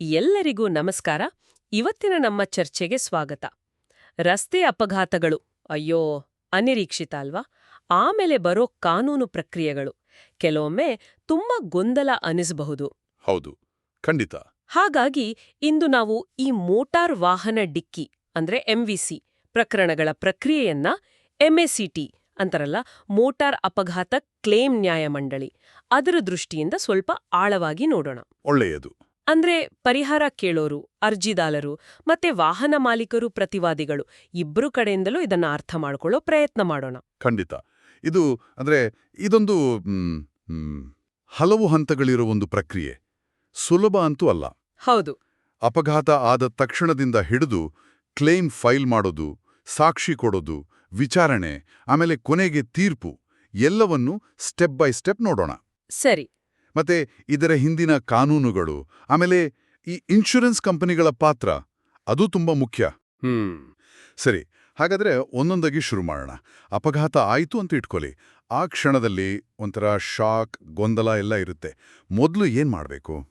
ಎಲ್ಲರಿಗೂ ನಮಸ್ಕಾರ. ಇವತ್ತಿನ ನಮ್ಮ ಚರ್ಚೆಗೆ ಸ್ವಾಗತ. ರಸ್ತೆ ಅಪಘಾತಗಳು. ಅಯ್ಯೋ ಅನಿರೀಕ್ಷಿತ ಅಲ್ವಾ? ಆಮೇಲೆ ಬರೋ ಕಾನೂನು ಪ್ರಕ್ರಿಯೆಗಳು. ಕೆಲವೊಮ್ಮೆ ತುಂಬಾ ಗೊಂದಲ ಅನಿಸಬಹುದು. ಹೌದು ಖಂಡಿತ. ಹಾಗಾಗಿ ಇಂದು ನಾವು ಈ ಮೋಟಾರ್ ವಾಹನ ಡಿಕ್ಕಿ ಅಂದ್ರೆ ಎಂವಿಸಿ ಪ್ರಕರಣಗಳ ಪ್ರಕ್ರಿಯೆಯನ್ನ ಎಂಎಸಿಟಿ ಅಂತಾರಲ್ಲ ಮೋಟಾರ್ ಅಪಘಾತ ಕ್ಲೇಮ್ ನ್ಯಾಯಮಂಡಳಿ. ಅದರ ದೃಷ್ಟಿಯಿಂದ ಸ್ವಲ್ಪ ಆಳವಾಗಿ ನೋಡೋಣ. ಒಳ್ಳೆಯದು. ಅಂದ್ರೆ ಪರಿಹಾರ ಕೇಳೋರು ಅರ್ಜಿದಾರರು ಮತ್ತೆ ವಾಹನ ಮಾಲೀಕರು ಪ್ರತಿವಾದಿಗಳು ಇಬ್ರು ಕಡೆಯಿಂದಲೂ ಇದನ್ನ ಅರ್ಥ ಮಾಡಿಕೊಳ್ಳೋ ಪ್ರಯತ್ನ ಮಾಡೋಣ. ಖಂಡಿತ. ಇದು ಅಂದ್ರೆ ಇದೊಂದು ಹಲವು ಹಂತಗಳಿರೋ ಒಂದು ಪ್ರಕ್ರಿಯೆ. ಸುಲಭ ಅಂತೂ ಅಲ್ಲ. ಹೌದು. ಅಪಘಾತ ಆದ ತಕ್ಷಣದಿಂದ ಹಿಡಿದು ಕ್ಲೇಮ್ ಫೈಲ್ ಮಾಡೋದು ಸಾಕ್ಷಿ ಕೊಡೋದು ವಿಚಾರಣೆ ಆಮೇಲೆ ಕೊನೆಗೆ ತೀರ್ಪು ಎಲ್ಲವನ್ನೂ ಸ್ಟೆಪ್ ಬೈ ಸ್ಟೆಪ್ ನೋಡೋಣ. ಸರಿ. ಮತ್ತೆ ಇದರ ಹಿಂದಿನ ಕಾನೂನುಗಳು ಆಮೇಲೆ ಈ ಇನ್ಶೂರೆನ್ಸ್ ಕಂಪನಿಗಳ ಪಾತ್ರ ಅದು ತುಂಬಾ ಮುಖ್ಯ. ಹ್ಮ್. ಸರಿ ಹಾಗಾದ್ರೆ ಒಂದೊಂದಾಗಿ ಶುರು ಮಾಡೋಣ. ಅಪಘಾತ ಆಯಿತು ಅಂತ ಇಟ್ಕೊಳ್ಳಿ. ಆ ಕ್ಷಣದಲ್ಲಿ ಒಂಥರ ಶಾಕ್ ಗೊಂದಲ ಎಲ್ಲ ಇರುತ್ತೆ. ಮೊದಲು ಏನ್ ಮಾಡಬೇಕು?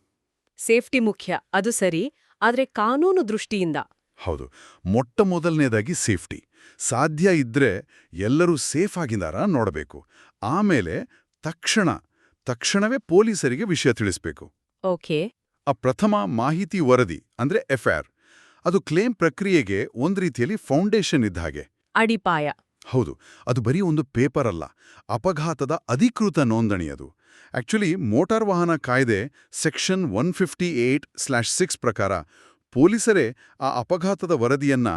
ಸೇಫ್ಟಿ ಮುಖ್ಯ ಅದು ಸರಿ ಆದ್ರೆ ಕಾನೂನು ದೃಷ್ಟಿಯಿಂದ. ಹೌದು ಮೊಟ್ಟ ಮೊದಲನೇದಾಗಿ ಸೇಫ್ಟಿ ಸಾಧ್ಯ ಇದ್ರೆ ಎಲ್ಲರೂ ಸೇಫ್ ಆಗಿದಾರ ನೋಡಬೇಕು. ಆಮೇಲೆ ತಕ್ಷಣ ತಕ್ಷಣವೇ ಪೊಲೀಸರಿಗೆ ವಿಷಯ ತಿಳಿಸ್ಬೇಕು. ಓಕೆ. ಆ ಪ್ರಥಮ ಮಾಹಿತಿ ವರದಿ ಅಂದ್ರೆ ಎಫ್ಐಆರ್ ಅದು ಕ್ಲೇಮ್ ಪ್ರಕ್ರಿಯೆಗೆ ಒಂದ್ ರೀತಿಯಲ್ಲಿ ಫೌಂಡೇಶನ್ ಇದ್ದ ಹಾಗೆ. ಅಡಿಪಾಯ. ಹೌದು ಅದು ಬರೀ ಒಂದು ಪೇಪರ್ ಅಲ್ಲ ಅಪಘಾತದ ಅಧಿಕೃತ ನೋಂದಣಿ ಅದು. ಆಕ್ಚುಲಿ ಮೋಟಾರ್ ವಾಹನ ಕಾಯ್ದೆ section one fifty eight slash six ಪ್ರಕಾರ ಪೊಲೀಸರೇ ಆ ಅಪಘಾತದ ವರದಿಯನ್ನ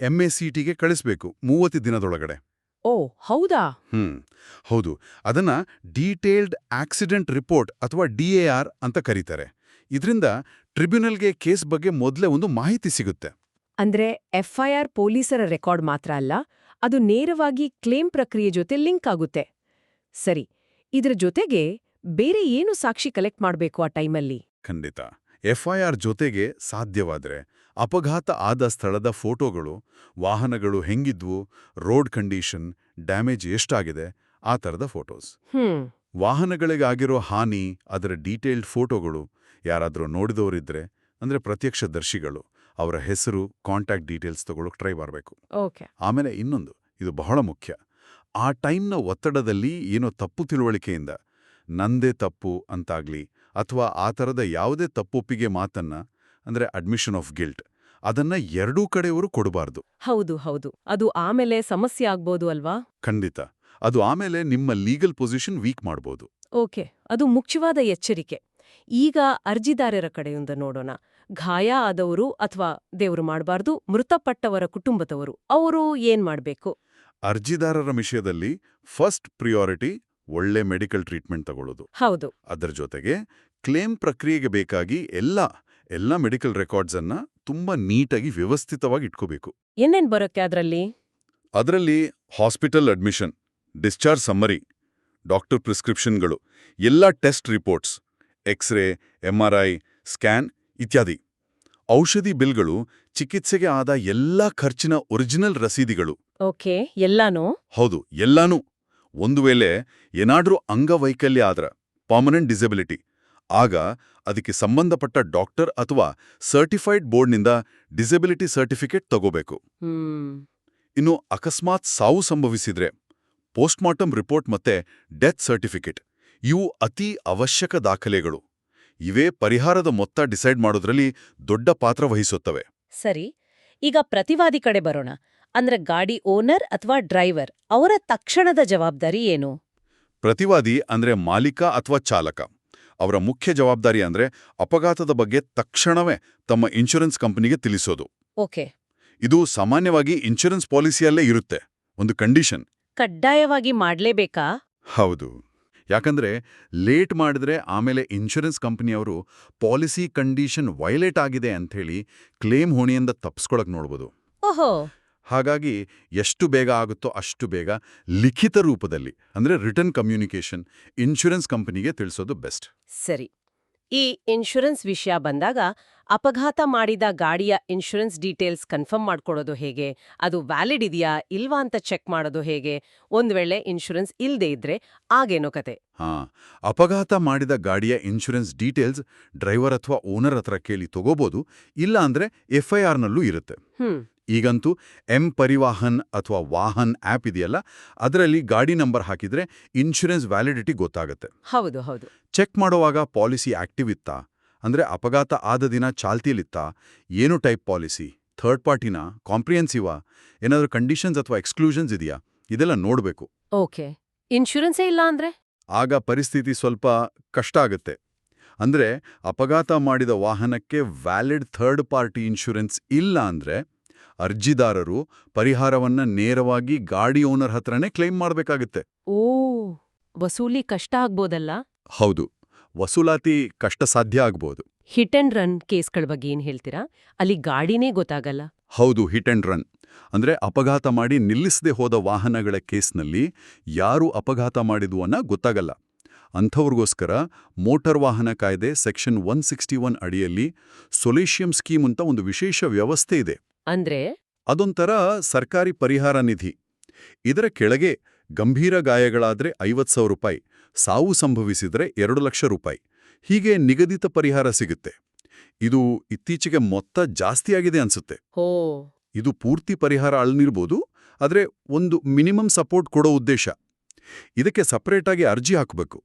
ಎಂಎಸಿಟಿಗೆ ಕಳಿಸ್ಬೇಕು ಮೂವತ್ತು ದಿನದೊಳಗಡೆ. ಓ ಹೌದಾ? ಹ್ಮ್ ಹೌದು. ಅದನ್ನ ಡೀಟೇಲ್ಡ್ ಆಕ್ಸಿಡೆಂಟ್ ರಿಪೋರ್ಟ್ ಅಥವಾ ಡಿಎಆರ್ ಅಂತ ಕರೀತಾರೆ. ಇದರಿಂದ ಟ್ರಿಬ್ಯುನಲ್ಗೆ ಕೇಸ್ ಬಗ್ಗೆ ಮೊದಲೇ ಒಂದು ಮಾಹಿತಿ ಸಿಗುತ್ತೆ. ಅಂದ್ರೆ ಎಫ್ಐಆರ್ ಪೊಲೀಸರ ರೆಕಾರ್ಡ್ ಮಾತ್ರ ಅಲ್ಲ ಅದು ನೇರವಾಗಿ ಕ್ಲೇಮ್ ಪ್ರಕ್ರಿಯೆ ಜೊತೆ ಲಿಂಕ್ ಆಗುತ್ತೆ. ಸರಿ ಇದರ ಜೊತೆಗೆ ಬೇರೆ ಏನು ಸಾಕ್ಷಿ ಕಲೆಕ್ಟ್ ಮಾಡಬೇಕು ಆ ಟೈಮಲ್ಲಿ? ಖಂಡಿತ. ಎಫ್ಐಆರ್ ಜೊತೆಗೆ ಸಾಧ್ಯವಾದ್ರೆ ಅಪಘಾತ ಆದ ಸ್ಥಳದ ಫೋಟೋಗಳು ವಾಹನಗಳು ಹೆಂಗಿದ್ವು ರೋಡ್ ಕಂಡೀಷನ್ ಡ್ಯಾಮೇಜ್ ಎಷ್ಟಾಗಿದೆ ಆ ಥರದ ಫೋಟೋಸ್. ವಾಹನಗಳಿಗಾಗಿರೋ ಹಾನಿ ಅದರ ಡೀಟೇಲ್ಡ್ ಫೋಟೋಗಳು ಯಾರಾದರೂ ನೋಡಿದವರಿದ್ರೆ ಅಂದ್ರೆ ಪ್ರತ್ಯಕ್ಷದರ್ಶಿಗಳು ಅವರ ಹೆಸರು ಕಾಂಟ್ಯಾಕ್ಟ್ ಡೀಟೇಲ್ಸ್ ತಗೊಳ್ಳೋಕೆ ಟ್ರೈ ಮಾಡಬೇಕು. ಓಕೆ. ಆಮೇಲೆ ಇನ್ನೊಂದು ಇದು ಬಹಳ ಮುಖ್ಯ. ಆ ಟೈಮ್ನ ಒತ್ತಡದಲ್ಲಿ ಏನೋ ತಪ್ಪು ತಿಳುವಳಿಕೆಯಿಂದ ನಂದೇ ತಪ್ಪು ಅಂತಾಗ್ಲಿ ಅಥವಾ ಆ ಥರದ ಯಾವುದೇ ತಪ್ಪೊಪ್ಪಿಗೆ ಮಾತನ್ನ ಅಂದ್ರೆ ಅಡ್ಮಿಷನ್ ಆಫ್ ಗಿಲ್ಟ್ ಅದನ್ನ ಎರಡೂ ಕಡೆಯವರು ಕೊಡಬಾರ್ದು. ಹೌದು ಹೌದು. ಅದು ಆಮೇಲೆ ಸಮಸ್ಯೆ ಆಗ್ಬೋದು ಅಲ್ವಾ? ಖಂಡಿತ. ಅದು ಆಮೇಲೆ ನಿಮ್ಮ ಲೀಗಲ್ ಪೊಸಿಷನ್ ವೀಕ್ ಮಾಡ್ಬೋದು. ಓಕೆ. ಅದು ಮುಖ್ಯವಾದ ಎಚ್ಚರಿಕೆ. ಈಗ ಅರ್ಜಿದಾರರ ಕಡೆಯಿಂದ ನೋಡೋಣ. ಗಾಯ ಆದವರು ಅಥವಾ ದೇವರು ಮಾಡಬಾರ್ದು ಮೃತಪಟ್ಟವರ ಕುಟುಂಬದವರು ಅವರು ಏನ್ ಮಾಡಬೇಕು? ಅರ್ಜಿದಾರರ ವಿಷಯದಲ್ಲಿ ಫಸ್ಟ್ ಪ್ರಿಯಾರಿಟಿ ಒಳ್ಳೆ ಮೆಡಿಕಲ್ ಟ್ರೀಟ್ಮೆಂಟ್ ತಗೊಳ್ಳೋದು. ಹೌದು. ಅದರ ಜೊತೆಗೆ ಕ್ಲೇಮ್ ಪ್ರಕ್ರಿಯೆಗೆ ಬೇಕಾಗಿ ಎಲ್ಲ ಎಲ್ಲ ಮೆಡಿಕಲ್ ರೆಕಾರ್ಡ್ಸ್ ಅನ್ನ ತುಂಬಾ ನೀಟಾಗಿ ವ್ಯವಸ್ಥಿತವಾಗಿ ಇಟ್ಕೋಬೇಕು. ಏನೇನ್ ಬರೋಕೆ ಅದರಲ್ಲಿ? ಅದರಲ್ಲಿ hospital admission discharge summary doctor ಪ್ರಿಸ್ಕ್ರಿಪ್ಷನ್ಗಳು ಎಲ್ಲ test reports x ray MRI scan ಇತ್ಯಾದಿ. ಔಷಧಿ ಬಿಲ್ಗಳು ಚಿಕಿತ್ಸೆಗೆ ಆದ ಎಲ್ಲ ಖರ್ಚಿನ ಒರಿಜಿನಲ್ ರಸೀದಿಗಳು. ಓಕೆ ಎಲ್ಲಾನೂ? ಹೌದು ಎಲ್ಲಾನೂ. ಒಂದು ವೇಳೆ ಏನಾದ್ರೂ ಅಂಗವೈಕಲ್ಯ ಆದ್ರ ಪರ್ಮನೆಂಟ್ ಡಿಸಬಿಲಿಟಿ ಆಗ ಅದಕ್ಕೆ ಸಂಬಂಧಪಟ್ಟ ಡಾಕ್ಟರ್ ಅಥವಾ ಸರ್ಟಿಫೈಡ್ ಬೋರ್ಡ್ನಿಂದ ಡಿಸಬಿಲಿಟಿ ಸರ್ಟಿಫಿಕೇಟ್ ತಗೋಬೇಕು. ಇನ್ನು ಅಕಸ್ಮಾತ್ ಸಾವು ಸಂಭವಿಸಿದ್ರೆ ಪೋಸ್ಟ್ಮಾರ್ಟಮ್ ರಿಪೋರ್ಟ್ ಮತ್ತೆ ಡೆತ್ ಸರ್ಟಿಫಿಕೇಟ್. ಇವು ಅತಿ ಅವಶ್ಯಕ ದಾಖಲೆಗಳು. ಇವೇ ಪರಿಹಾರದ ಮೊತ್ತ ಡಿಸೈಡ್ ಮಾಡೋದ್ರಲ್ಲಿ ದೊಡ್ಡ ಪಾತ್ರ ವಹಿಸುತ್ತವೆ. ಸರಿ ಈಗ ಪ್ರತಿವಾದಿ ಕಡೆ ಬರೋಣ. ಅಂದ್ರೆ ಗಾಡಿ ಓನರ್ ಅಥವಾ ಡ್ರೈವರ್ ಅವರ ತಕ್ಷಣದ ಜವಾಬ್ದಾರಿ ಏನು? ಪ್ರತಿವಾದಿ ಅಂದ್ರೆ ಮಾಲೀಕ ಅಥವಾ ಚಾಲಕ. ಅವರ ಮುಖ್ಯ ಜವಾಬ್ದಾರಿ ಅಂದ್ರೆ ಅಪಘಾತದ ಬಗ್ಗೆ ತಕ್ಷಣವೇ ತಮ್ಮ ಇನ್ಶೂರೆನ್ಸ್ ಕಂಪನಿಗೆ ತಿಳಿಸೋದು. ಓಕೆ. ಇದು ಸಾಮಾನ್ಯವಾಗಿ ಇನ್ಶೂರೆನ್ಸ್ ಪಾಲಿಸಿಯಲ್ಲೇ ಇರುತ್ತೆ ಒಂದು ಕಂಡೀಷನ್. ಕಡ್ಡಾಯವಾಗಿ ಮಾಡಲೇಬೇಕಾ? ಹೌದು. ಯಾಕಂದ್ರೆ ಲೇಟ್ ಮಾಡಿದ್ರೆ ಆಮೇಲೆ ಇನ್ಶೂರೆನ್ಸ್ ಕಂಪನಿಯವರು ಪಾಲಿಸಿ ಕಂಡೀಷನ್ ವೈಲೇಟ್ ಆಗಿದೆ ಅಂಥೇಳಿ ಕ್ಲೇಮ್ ಹೋಣಿಯಿಂದ ತಪ್ಪಿಸ್ಕೊಳಕ್ ನೋಡ್ಬೋದು. ಓಹೋ. ಹಾಗಾಗಿ ಎಷ್ಟು ಬೇಗ ಆಗುತ್ತೋ ಅಷ್ಟು ಬೇಗ ಲಿಖಿತ ರೂಪದಲ್ಲಿ ಅಂದ್ರೆ ರಿಟರ್ನ್ ಕಮ್ಯುನಿಕೇಷನ್ ಇನ್ಶೂರೆನ್ಸ್ ಕಂಪನಿಗೆ ತಿಳಿಸೋದು ಬೆಸ್ಟ್ ಸರಿ. ಈ ಇನ್ಶೂರೆನ್ಸ್ ವಿಷಯ ಬಂದಾಗ ಅಪಘಾತ ಮಾಡಿದ ಗಾಡಿಯ ಇನ್ಶೂರೆನ್ಸ್ ಡೀಟೇಲ್ಸ್ ಕನ್ಫರ್ಮ್ ಮಾಡ್ಕೊಡೋದು ಹೇಗೆ? ಅದು ವ್ಯಾಲಿಡ್ ಇದೆಯಾ? ಇಲ್ವಾ ಅಂತ ಚೆಕ್ ಮಾಡೋದು ಹೇಗೆ? ಒಂದು ವೇಳೆ ಇನ್ಶೂರೆನ್ಸ್ ಇಲ್ದೇ ಇದ್ರೆ ಆಗೇನೋ ಕತೆ. ಹಾ ಅಪಘಾತ ಮಾಡಿದ ಗಾಡಿಯ ಇನ್ಶೂರೆನ್ಸ್ ಡೀಟೇಲ್ಸ್ ಡ್ರೈವರ್ ಅಥವಾ ಓನರ್ ಹತ್ರ ಕೇಳಿ ತಗೋಬೋದು ಇಲ್ಲ ಅಂದ್ರೆ ಎಫ್ಐಆರ್ನಲ್ಲೂ ಇರುತ್ತೆ. ಹ್ಮ್. ಈಗಂತೂ ಎಂ ಪರಿವಾಹನ್ ಅಥವಾ ವಾಹನ್ ಆಪ್ ಇದೆಯಲ್ಲ ಅದರಲ್ಲಿ ಗಾಡಿ ನಂಬರ್ ಹಾಕಿದ್ರೆ ಇನ್ಶೂರೆನ್ಸ್ ವ್ಯಾಲಿಡಿಟಿ ಗೊತ್ತಾಗುತ್ತೆ. ಹೌದು ಹೌದು. ಚೆಕ್ ಮಾಡುವಾಗ ಪಾಲಿಸಿ ಆಕ್ಟಿವ್ ಇತ್ತಾ? ಅಂದ್ರೆ ಅಪಘಾತ ಆದ ದಿನ ಚಾಲ್ತಿಯಲ್ಲಿತ್ತಾ? ಏನು ಟೈಪ್ ಪಾಲಿಸಿ? ಥರ್ಡ್ ಪಾರ್ಟಿನ? ಕಾಂಪ್ರಿಹೆನ್ಸಿವಾ ಏನಾದರೂ ಕಂಡೀಷನ್ಸ್ ಅಥವಾ ಎಕ್ಸ್ಕ್ಲೂಷನ್ಸ್ ಇದೆಯಾ? ಇದೆಲ್ಲ ನೋಡಬೇಕು. ಓಕೆ. ಇನ್ಶೂರೆನ್ಸೇ ಇಲ್ಲ ಅಂದ್ರೆ? ಆಗ ಪರಿಸ್ಥಿತಿ ಸ್ವಲ್ಪ ಕಷ್ಟ ಆಗುತ್ತೆ. ಅಂದ್ರೆ ಅಪಘಾತ ಮಾಡಿದ ವಾಹನಕ್ಕೆ ವ್ಯಾಲಿಡ್ ಥರ್ಡ್ ಪಾರ್ಟಿ ಇನ್ಶೂರೆನ್ಸ್ ಇಲ್ಲ ಅಂದ್ರೆ ಅರ್ಜಿದಾರರು ಪರಿಹಾರವನ್ನ ನೇರವಾಗಿ ಗಾಡಿ ಓನರ್ ಹತ್ರನೇ ಕ್ಲೈಮ್ ಮಾಡಬೇಕಾಗುತ್ತೆ. ಓ ವಸೂಲಿ ಕಷ್ಟ ಆಗ್ಬೋದಲ್ಲ? ಹೌದು ವಸೂಲಾತಿ ಕಷ್ಟ ಸಾಧ್ಯ ಆಗ್ಬೋದು. ಹಿಟ್ ಅಂಡ್ ರನ್ ಕೇಸ್ಗಳ ಬಗ್ಗೆ ಏನ್ ಹೇಳ್ತೀರಾ? ಅಲ್ಲಿ ಗಾಡಿನೇ ಗೊತ್ತಾಗಲ್ಲ. ಹೌದು ಹಿಟ್ ಅಂಡ್ ರನ್ ಅಂದ್ರೆ ಅಪಘಾತ ಮಾಡಿ ನಿಲ್ಲಿಸದೆ ಹೋದ ವಾಹನಗಳ ಕೇಸ್ನಲ್ಲಿ ಯಾರು ಅಪಘಾತ ಮಾಡಿದ್ವು ಅನ್ನ ಗೊತ್ತಾಗಲ್ಲ. ಅಂಥವ್ರಿಗೋಸ್ಕರ ಮೋಟಾರ್ ವಾಹನ ಕಾಯ್ದೆ ಸೆಕ್ಷನ್ ಒನ್ ಸಿಕ್ಸ್ಟಿ ಒನ್ ಅಡಿಯಲ್ಲಿ ಸೊಲೇಷಿಯಂ ಸ್ಕೀಮ್ ಅಂತ ಒಂದು ವಿಶೇಷ ವ್ಯವಸ್ಥೆ ಇದೆ. ಅಂದ್ರೆ? ಅದೊಂಥರ ಸರ್ಕಾರಿ ಪರಿಹಾರ ನಿಧಿ. ಇದರ ಕೆಳಗೆ ಗಂಭೀರ ಗಾಯಗಳಾದ್ರೆ ಐವತ್ತು ಸಾವಿರ ರೂಪಾಯಿ ಸಾವು ಸಂಭವಿಸಿದರೆ ಎರಡು ಲಕ್ಷ ರೂಪಾಯಿ. ಹೀಗೆ ನಿಗದಿತ ಪರಿಹಾರ ಸಿಗುತ್ತೆ. ಇದು ಇತ್ತೀಚೆಗೆ ಮೊತ್ತ ಜಾಸ್ತಿಯಾಗಿದೆ ಅನ್ಸುತ್ತೆ. ಹೋ. ಇದು ಪೂರ್ತಿ ಪರಿಹಾರ ಅಳ್ನಿರ್ಬೋದು ಆದರೆ ಒಂದು ಮಿನಿಮಮ್ ಸಪೋರ್ಟ್ ಕೊಡೋ ಉದ್ದೇಶ. ಇದಕ್ಕೆ ಸಪರೇಟಾಗಿ ಅರ್ಜಿ ಹಾಕಬೇಕು.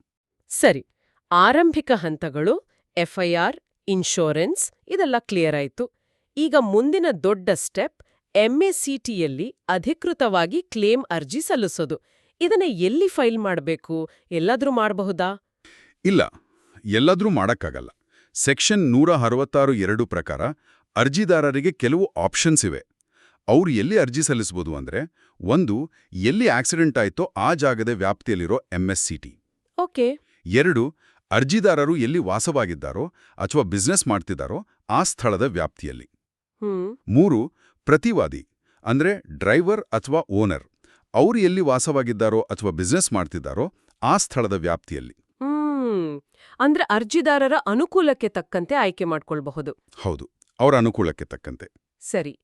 ಸರಿ. ಆರಂಭಿಕ ಹಂತಗಳು ಎಫ್ಐಆರ್ ಇನ್ಶೂರೆನ್ಸ್ ಇದೆಲ್ಲ ಕ್ಲಿಯರ್ ಆಯ್ತು. ಈಗ ಮುಂದಿನ ದೊಡ್ಡ ಸ್ಟೆಪ್ ಎಂಎಸಿಟಿಯಲ್ಲಿ ಅಧಿಕೃತವಾಗಿ ಕ್ಲೇಮ್ ಅರ್ಜಿ ಸಲ್ಲಿಸೋದು. ಇದನ್ನ ಎಲ್ಲಿ ಫೈಲ್ ಮಾಡಬೇಕು? ಎಲ್ಲಾದ್ರೂ ಮಾಡಬಹುದಾ? ಇಲ್ಲ ಎಲ್ಲಾದ್ರೂ ಮಾಡಕ್ಕಾಗಲ್ಲ. ಸೆಕ್ಷನ್ ನೂರ ಅರವತ್ತಾರು ಎರಡು ಪ್ರಕಾರ ಅರ್ಜಿದಾರರಿಗೆ ಕೆಲವು ಆಪ್ಷನ್ಸ್ ಇವೆ. ಅವ್ರು ಎಲ್ಲಿ ಅರ್ಜಿ ಸಲ್ಲಿಸಬಹುದು ಅಂದ್ರೆ ಒಂದು ಎಲ್ಲಿ ಆಕ್ಸಿಡೆಂಟ್ ಆಯ್ತೋ ಆ ಜಾಗದ ವ್ಯಾಪ್ತಿಯಲ್ಲಿರೋ ಎಂಎಸ್ಸಿಟಿ ಓಕೆ. ಎರಡು ಅರ್ಜಿದಾರರು ಎಲ್ಲಿ ವಾಸವಾಗಿದ್ದಾರೋ ಅಥವಾ ಬಿಸ್ನೆಸ್ ಮಾಡ್ತಿದ್ದಾರೋ ಆ ಸ್ಥಳದ ವ್ಯಾಪ್ತಿಯಲ್ಲಿ. ಮೂರು ಪ್ರತಿವಾದಿ ಅಂದ್ರೆ ಡ್ರೈವರ್ ಅಥವಾ ಓನರ್ ಅವರು ಎಲ್ಲಿ ವಾಸವಾಗಿದ್ದಾರೋ ಅಥವಾ ಬಿಸ್ನೆಸ್ ಮಾಡ್ತಿದ್ದಾರೋ ಆ ಸ್ಥಳದ ವ್ಯಾಪ್ತಿಯಲ್ಲಿ. ಹ್ಮ್. ಅಂದ್ರೆ ಅರ್ಜಿದಾರರ ಅನುಕೂಲಕ್ಕೆ ತಕ್ಕಂತೆ ಆಯ್ಕೆ ಮಾಡ್ಕೊಳ್ಬಹುದು. ಹೌದು ಅವರ ಅನುಕೂಲಕ್ಕೆ ತಕ್ಕಂತೆ. ಸರಿ.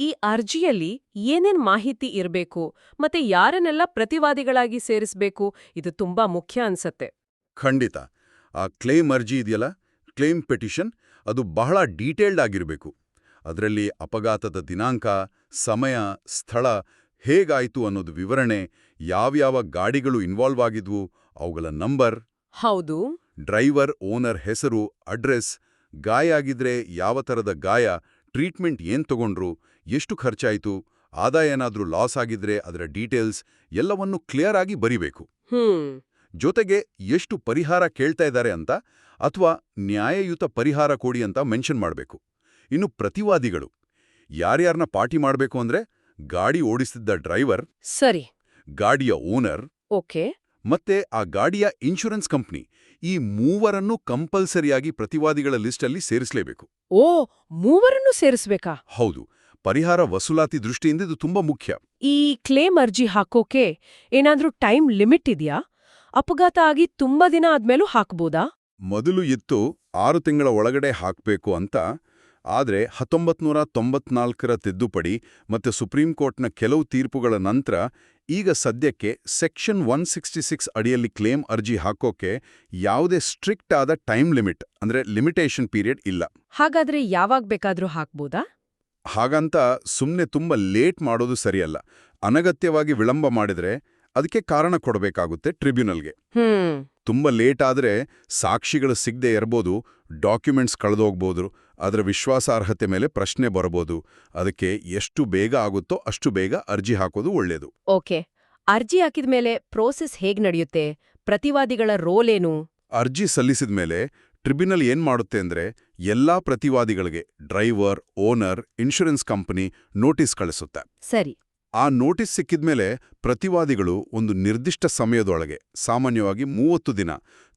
ಈ ಅರ್ಜಿಯಲ್ಲಿ ಏನೇನ್ ಮಾಹಿತಿ ಇರಬೇಕು ಮತ್ತೆ ಯಾರನ್ನೆಲ್ಲ ಪ್ರತಿವಾದಿಗಳಾಗಿ ಸೇರಿಸಬೇಕು ಇದು ತುಂಬಾ ಮುಖ್ಯ ಅನ್ಸತ್ತೆ. ಖಂಡಿತ. ಆ ಕ್ಲೇಮ್ ಅರ್ಜಿ ಇದೆಯಲ್ಲ ಕ್ಲೇಮ್ ಪೆಟಿಷನ್ ಅದು ಬಹಳ ಡೀಟೇಲ್ಡ್ ಆಗಿರಬೇಕು. ಅದರಲ್ಲಿ ಅಪಘಾತದ ದಿನಾಂಕ ಸಮಯ ಸ್ಥಳ ಹೇಗಾಯಿತು ಅನ್ನೋದು ವಿವರಣೆ ಯಾವ್ಯಾವ ಗಾಡಿಗಳು ಇನ್ವಾಲ್ವ್ ಆಗಿದ್ವು ಅವುಗಳ ನಂಬರ್ ಹೌದು. ಡ್ರೈವರ್ ಓನರ್ ಹೆಸರು ಅಡ್ರೆಸ್ ಗಾಯ ಆಗಿದ್ರೆ ಯಾವ ಥರದ ಗಾಯ ಟ್ರೀಟ್ಮೆಂಟ್ ಏನ್ ತಗೊಂಡ್ರು ಎಷ್ಟು ಖರ್ಚಾಯಿತು ಆದಾಯ ಏನಾದ್ರೂ ಲಾಸ್ ಆಗಿದ್ರೆ ಅದರ ಡೀಟೇಲ್ಸ್ ಎಲ್ಲವನ್ನೂ ಕ್ಲಿಯರ್ ಆಗಿ ಬರಿಬೇಕು. ಜೊತೆಗೆ ಎಷ್ಟು ಪರಿಹಾರ ಕೇಳ್ತಾ ಇದ್ದಾರೆ ಅಂತ ಅಥವಾ ನ್ಯಾಯಯುತ ಪರಿಹಾರ ಕೊಡಿ ಅಂತ ಮೆನ್ಷನ್ ಮಾಡಬೇಕು. ಇನ್ನು ಪ್ರತಿವಾದಿಗಳು. ಯಾರ್ಯಾರನ್ನ ಪಾರ್ಟಿ ಮಾಡಬೇಕು ಅಂದ್ರೆ ಗಾಡಿ ಓಡಿಸ್ತಿದ್ದ ಡ್ರೈವರ್ ಸರಿ. ಗಾಡಿಯ ಓನರ್ ಓಕೆ. ಮತ್ತೆ ಆ ಗಾಡಿಯ ಇನ್ಶೂರೆನ್ಸ್ ಕಂಪ್ನಿ ಈ ಮೂವರನ್ನು ಕಂಪಲ್ಸರಿಯಾಗಿ ಪ್ರತಿವಾದಿಗಳ ಲಿಸ್ಟಲ್ಲಿ ಸೇರಿಸಲೇಬೇಕು. ಓ ಮೂವರನ್ನು ಸೇರಿಸಬೇಕಾ? ಹೌದು. ಪರಿಹಾರ ವಸೂಲಾತಿ ದೃಷ್ಟಿಯಿಂದ ಇದು ತುಂಬಾ ಮುಖ್ಯ. ಈ ಕ್ಲೇಮ್ ಅರ್ಜಿ ಹಾಕೋಕೆ ಏನಾದ್ರೂ ಟೈಮ್ ಲಿಮಿಟ್ ಇದೆಯಾ? ಅಪಘಾತ ಆಗಿ ತುಂಬಾ ದಿನ ಆದ್ಮೇಲೂ ಹಾಕ್ಬೋದಾ? ಮೊದಲು ಇತ್ತು ಆರು ತಿಂಗಳ ಒಳಗಡೆ ಹಾಕಬೇಕು ಅಂತ ಆದರೆ ಹತ್ತೊಂಬತ್ತು ನೂರ ತೊಂಬತ್ನಾಲ್ಕರ ತಿದ್ದುಪಡಿ ಮತ್ತು ಸುಪ್ರೀಂ ಕೋರ್ಟ್ನ ಕೆಲವು ತೀರ್ಪುಗಳ ನಂತರ ಈಗ ಸದ್ಯಕ್ಕೆ ಸೆಕ್ಷನ್ ಒನ್ ಸಿಕ್ಸ್ಟಿ ಸಿಕ್ಸ್ ಅಡಿಯಲ್ಲಿ ಕ್ಲೇಮ್ ಅರ್ಜಿ ಹಾಕೋಕೆ ಯಾವುದೇ ಸ್ಟ್ರಿಕ್ಟ್ ಆದ ಟೈಮ್ ಲಿಮಿಟ್ ಅಂದ್ರೆ ಲಿಮಿಟೇಷನ್ ಪೀರಿಯಡ್ ಇಲ್ಲ. ಹಾಗಾದ್ರೆ ಯಾವಾಗ ಬೇಕಾದರೂ ಹಾಕ್ಬೋದಾ? ಹಾಗಂತ ಸುಮ್ಮನೆ ತುಂಬ ಲೇಟ್ ಮಾಡೋದು ಸರಿಯಲ್ಲ. ಅನಗತ್ಯವಾಗಿ ವಿಳಂಬ ಮಾಡಿದ್ರೆ ಅದಕ್ಕೆ ಕಾರಣ ಕೊಡಬೇಕಾಗುತ್ತೆ ಟ್ರಿಬ್ಯುನಲ್ಗೆ. ತುಂಬ ಲೇಟ್ ಆದರೆ ಸಾಕ್ಷಿಗಳು ಸಿಗದೆ ಇರ್ಬೋದು ಡಾಕ್ಯುಮೆಂಟ್ಸ್ ಕಳೆದೋಗ್ಬೋದು ಅದರ ವಿಶ್ವಾಸಾರ್ಹತೆ ಮೇಲೆ ಪ್ರಶ್ನೆ ಬರಬಹುದು ಅದಕ್ಕೆ ಎಷ್ಟು ಬೇಗ ಆಗುತ್ತೋ ಅಷ್ಟು ಬೇಗ ಅರ್ಜಿ ಹಾಕೋದು ಒಳ್ಳೆಯದು ಓಕೆ. ಅರ್ಜಿ ಹಾಕಿದ ಮೇಲೆ ಪ್ರೋಸೆಸ್ ಹೇಗ್ ನಡೆಯುತ್ತೆ? ಪ್ರತಿವಾದಿಗಳ ರೋಲ್ ಏನು? ಅರ್ಜಿ ಸಲ್ಲಿಸಿದ ಮೇಲೆ ಟ್ರಿಬ್ಯುನಲ್ ಏನ್ ಮಾಡುತ್ತೆ ಅಂದ್ರೆ ಎಲ್ಲಾ ಪ್ರತಿವಾದಿಗಳಿಗೆ driver owner insurance company notice ಕಳಿಸುತ್ತೆ. ಸರಿ. ಆ ನೋಟಿಸ್ ಸಿಕ್ಕಿದ್ಮೇಲೆ ಪ್ರತಿವಾದಿಗಳು ಒಂದು ನಿರ್ದಿಷ್ಟ ಸಮಯದೊಳಗೆ ಸಾಮಾನ್ಯವಾಗಿ ಮೂವತ್ತು ದಿನ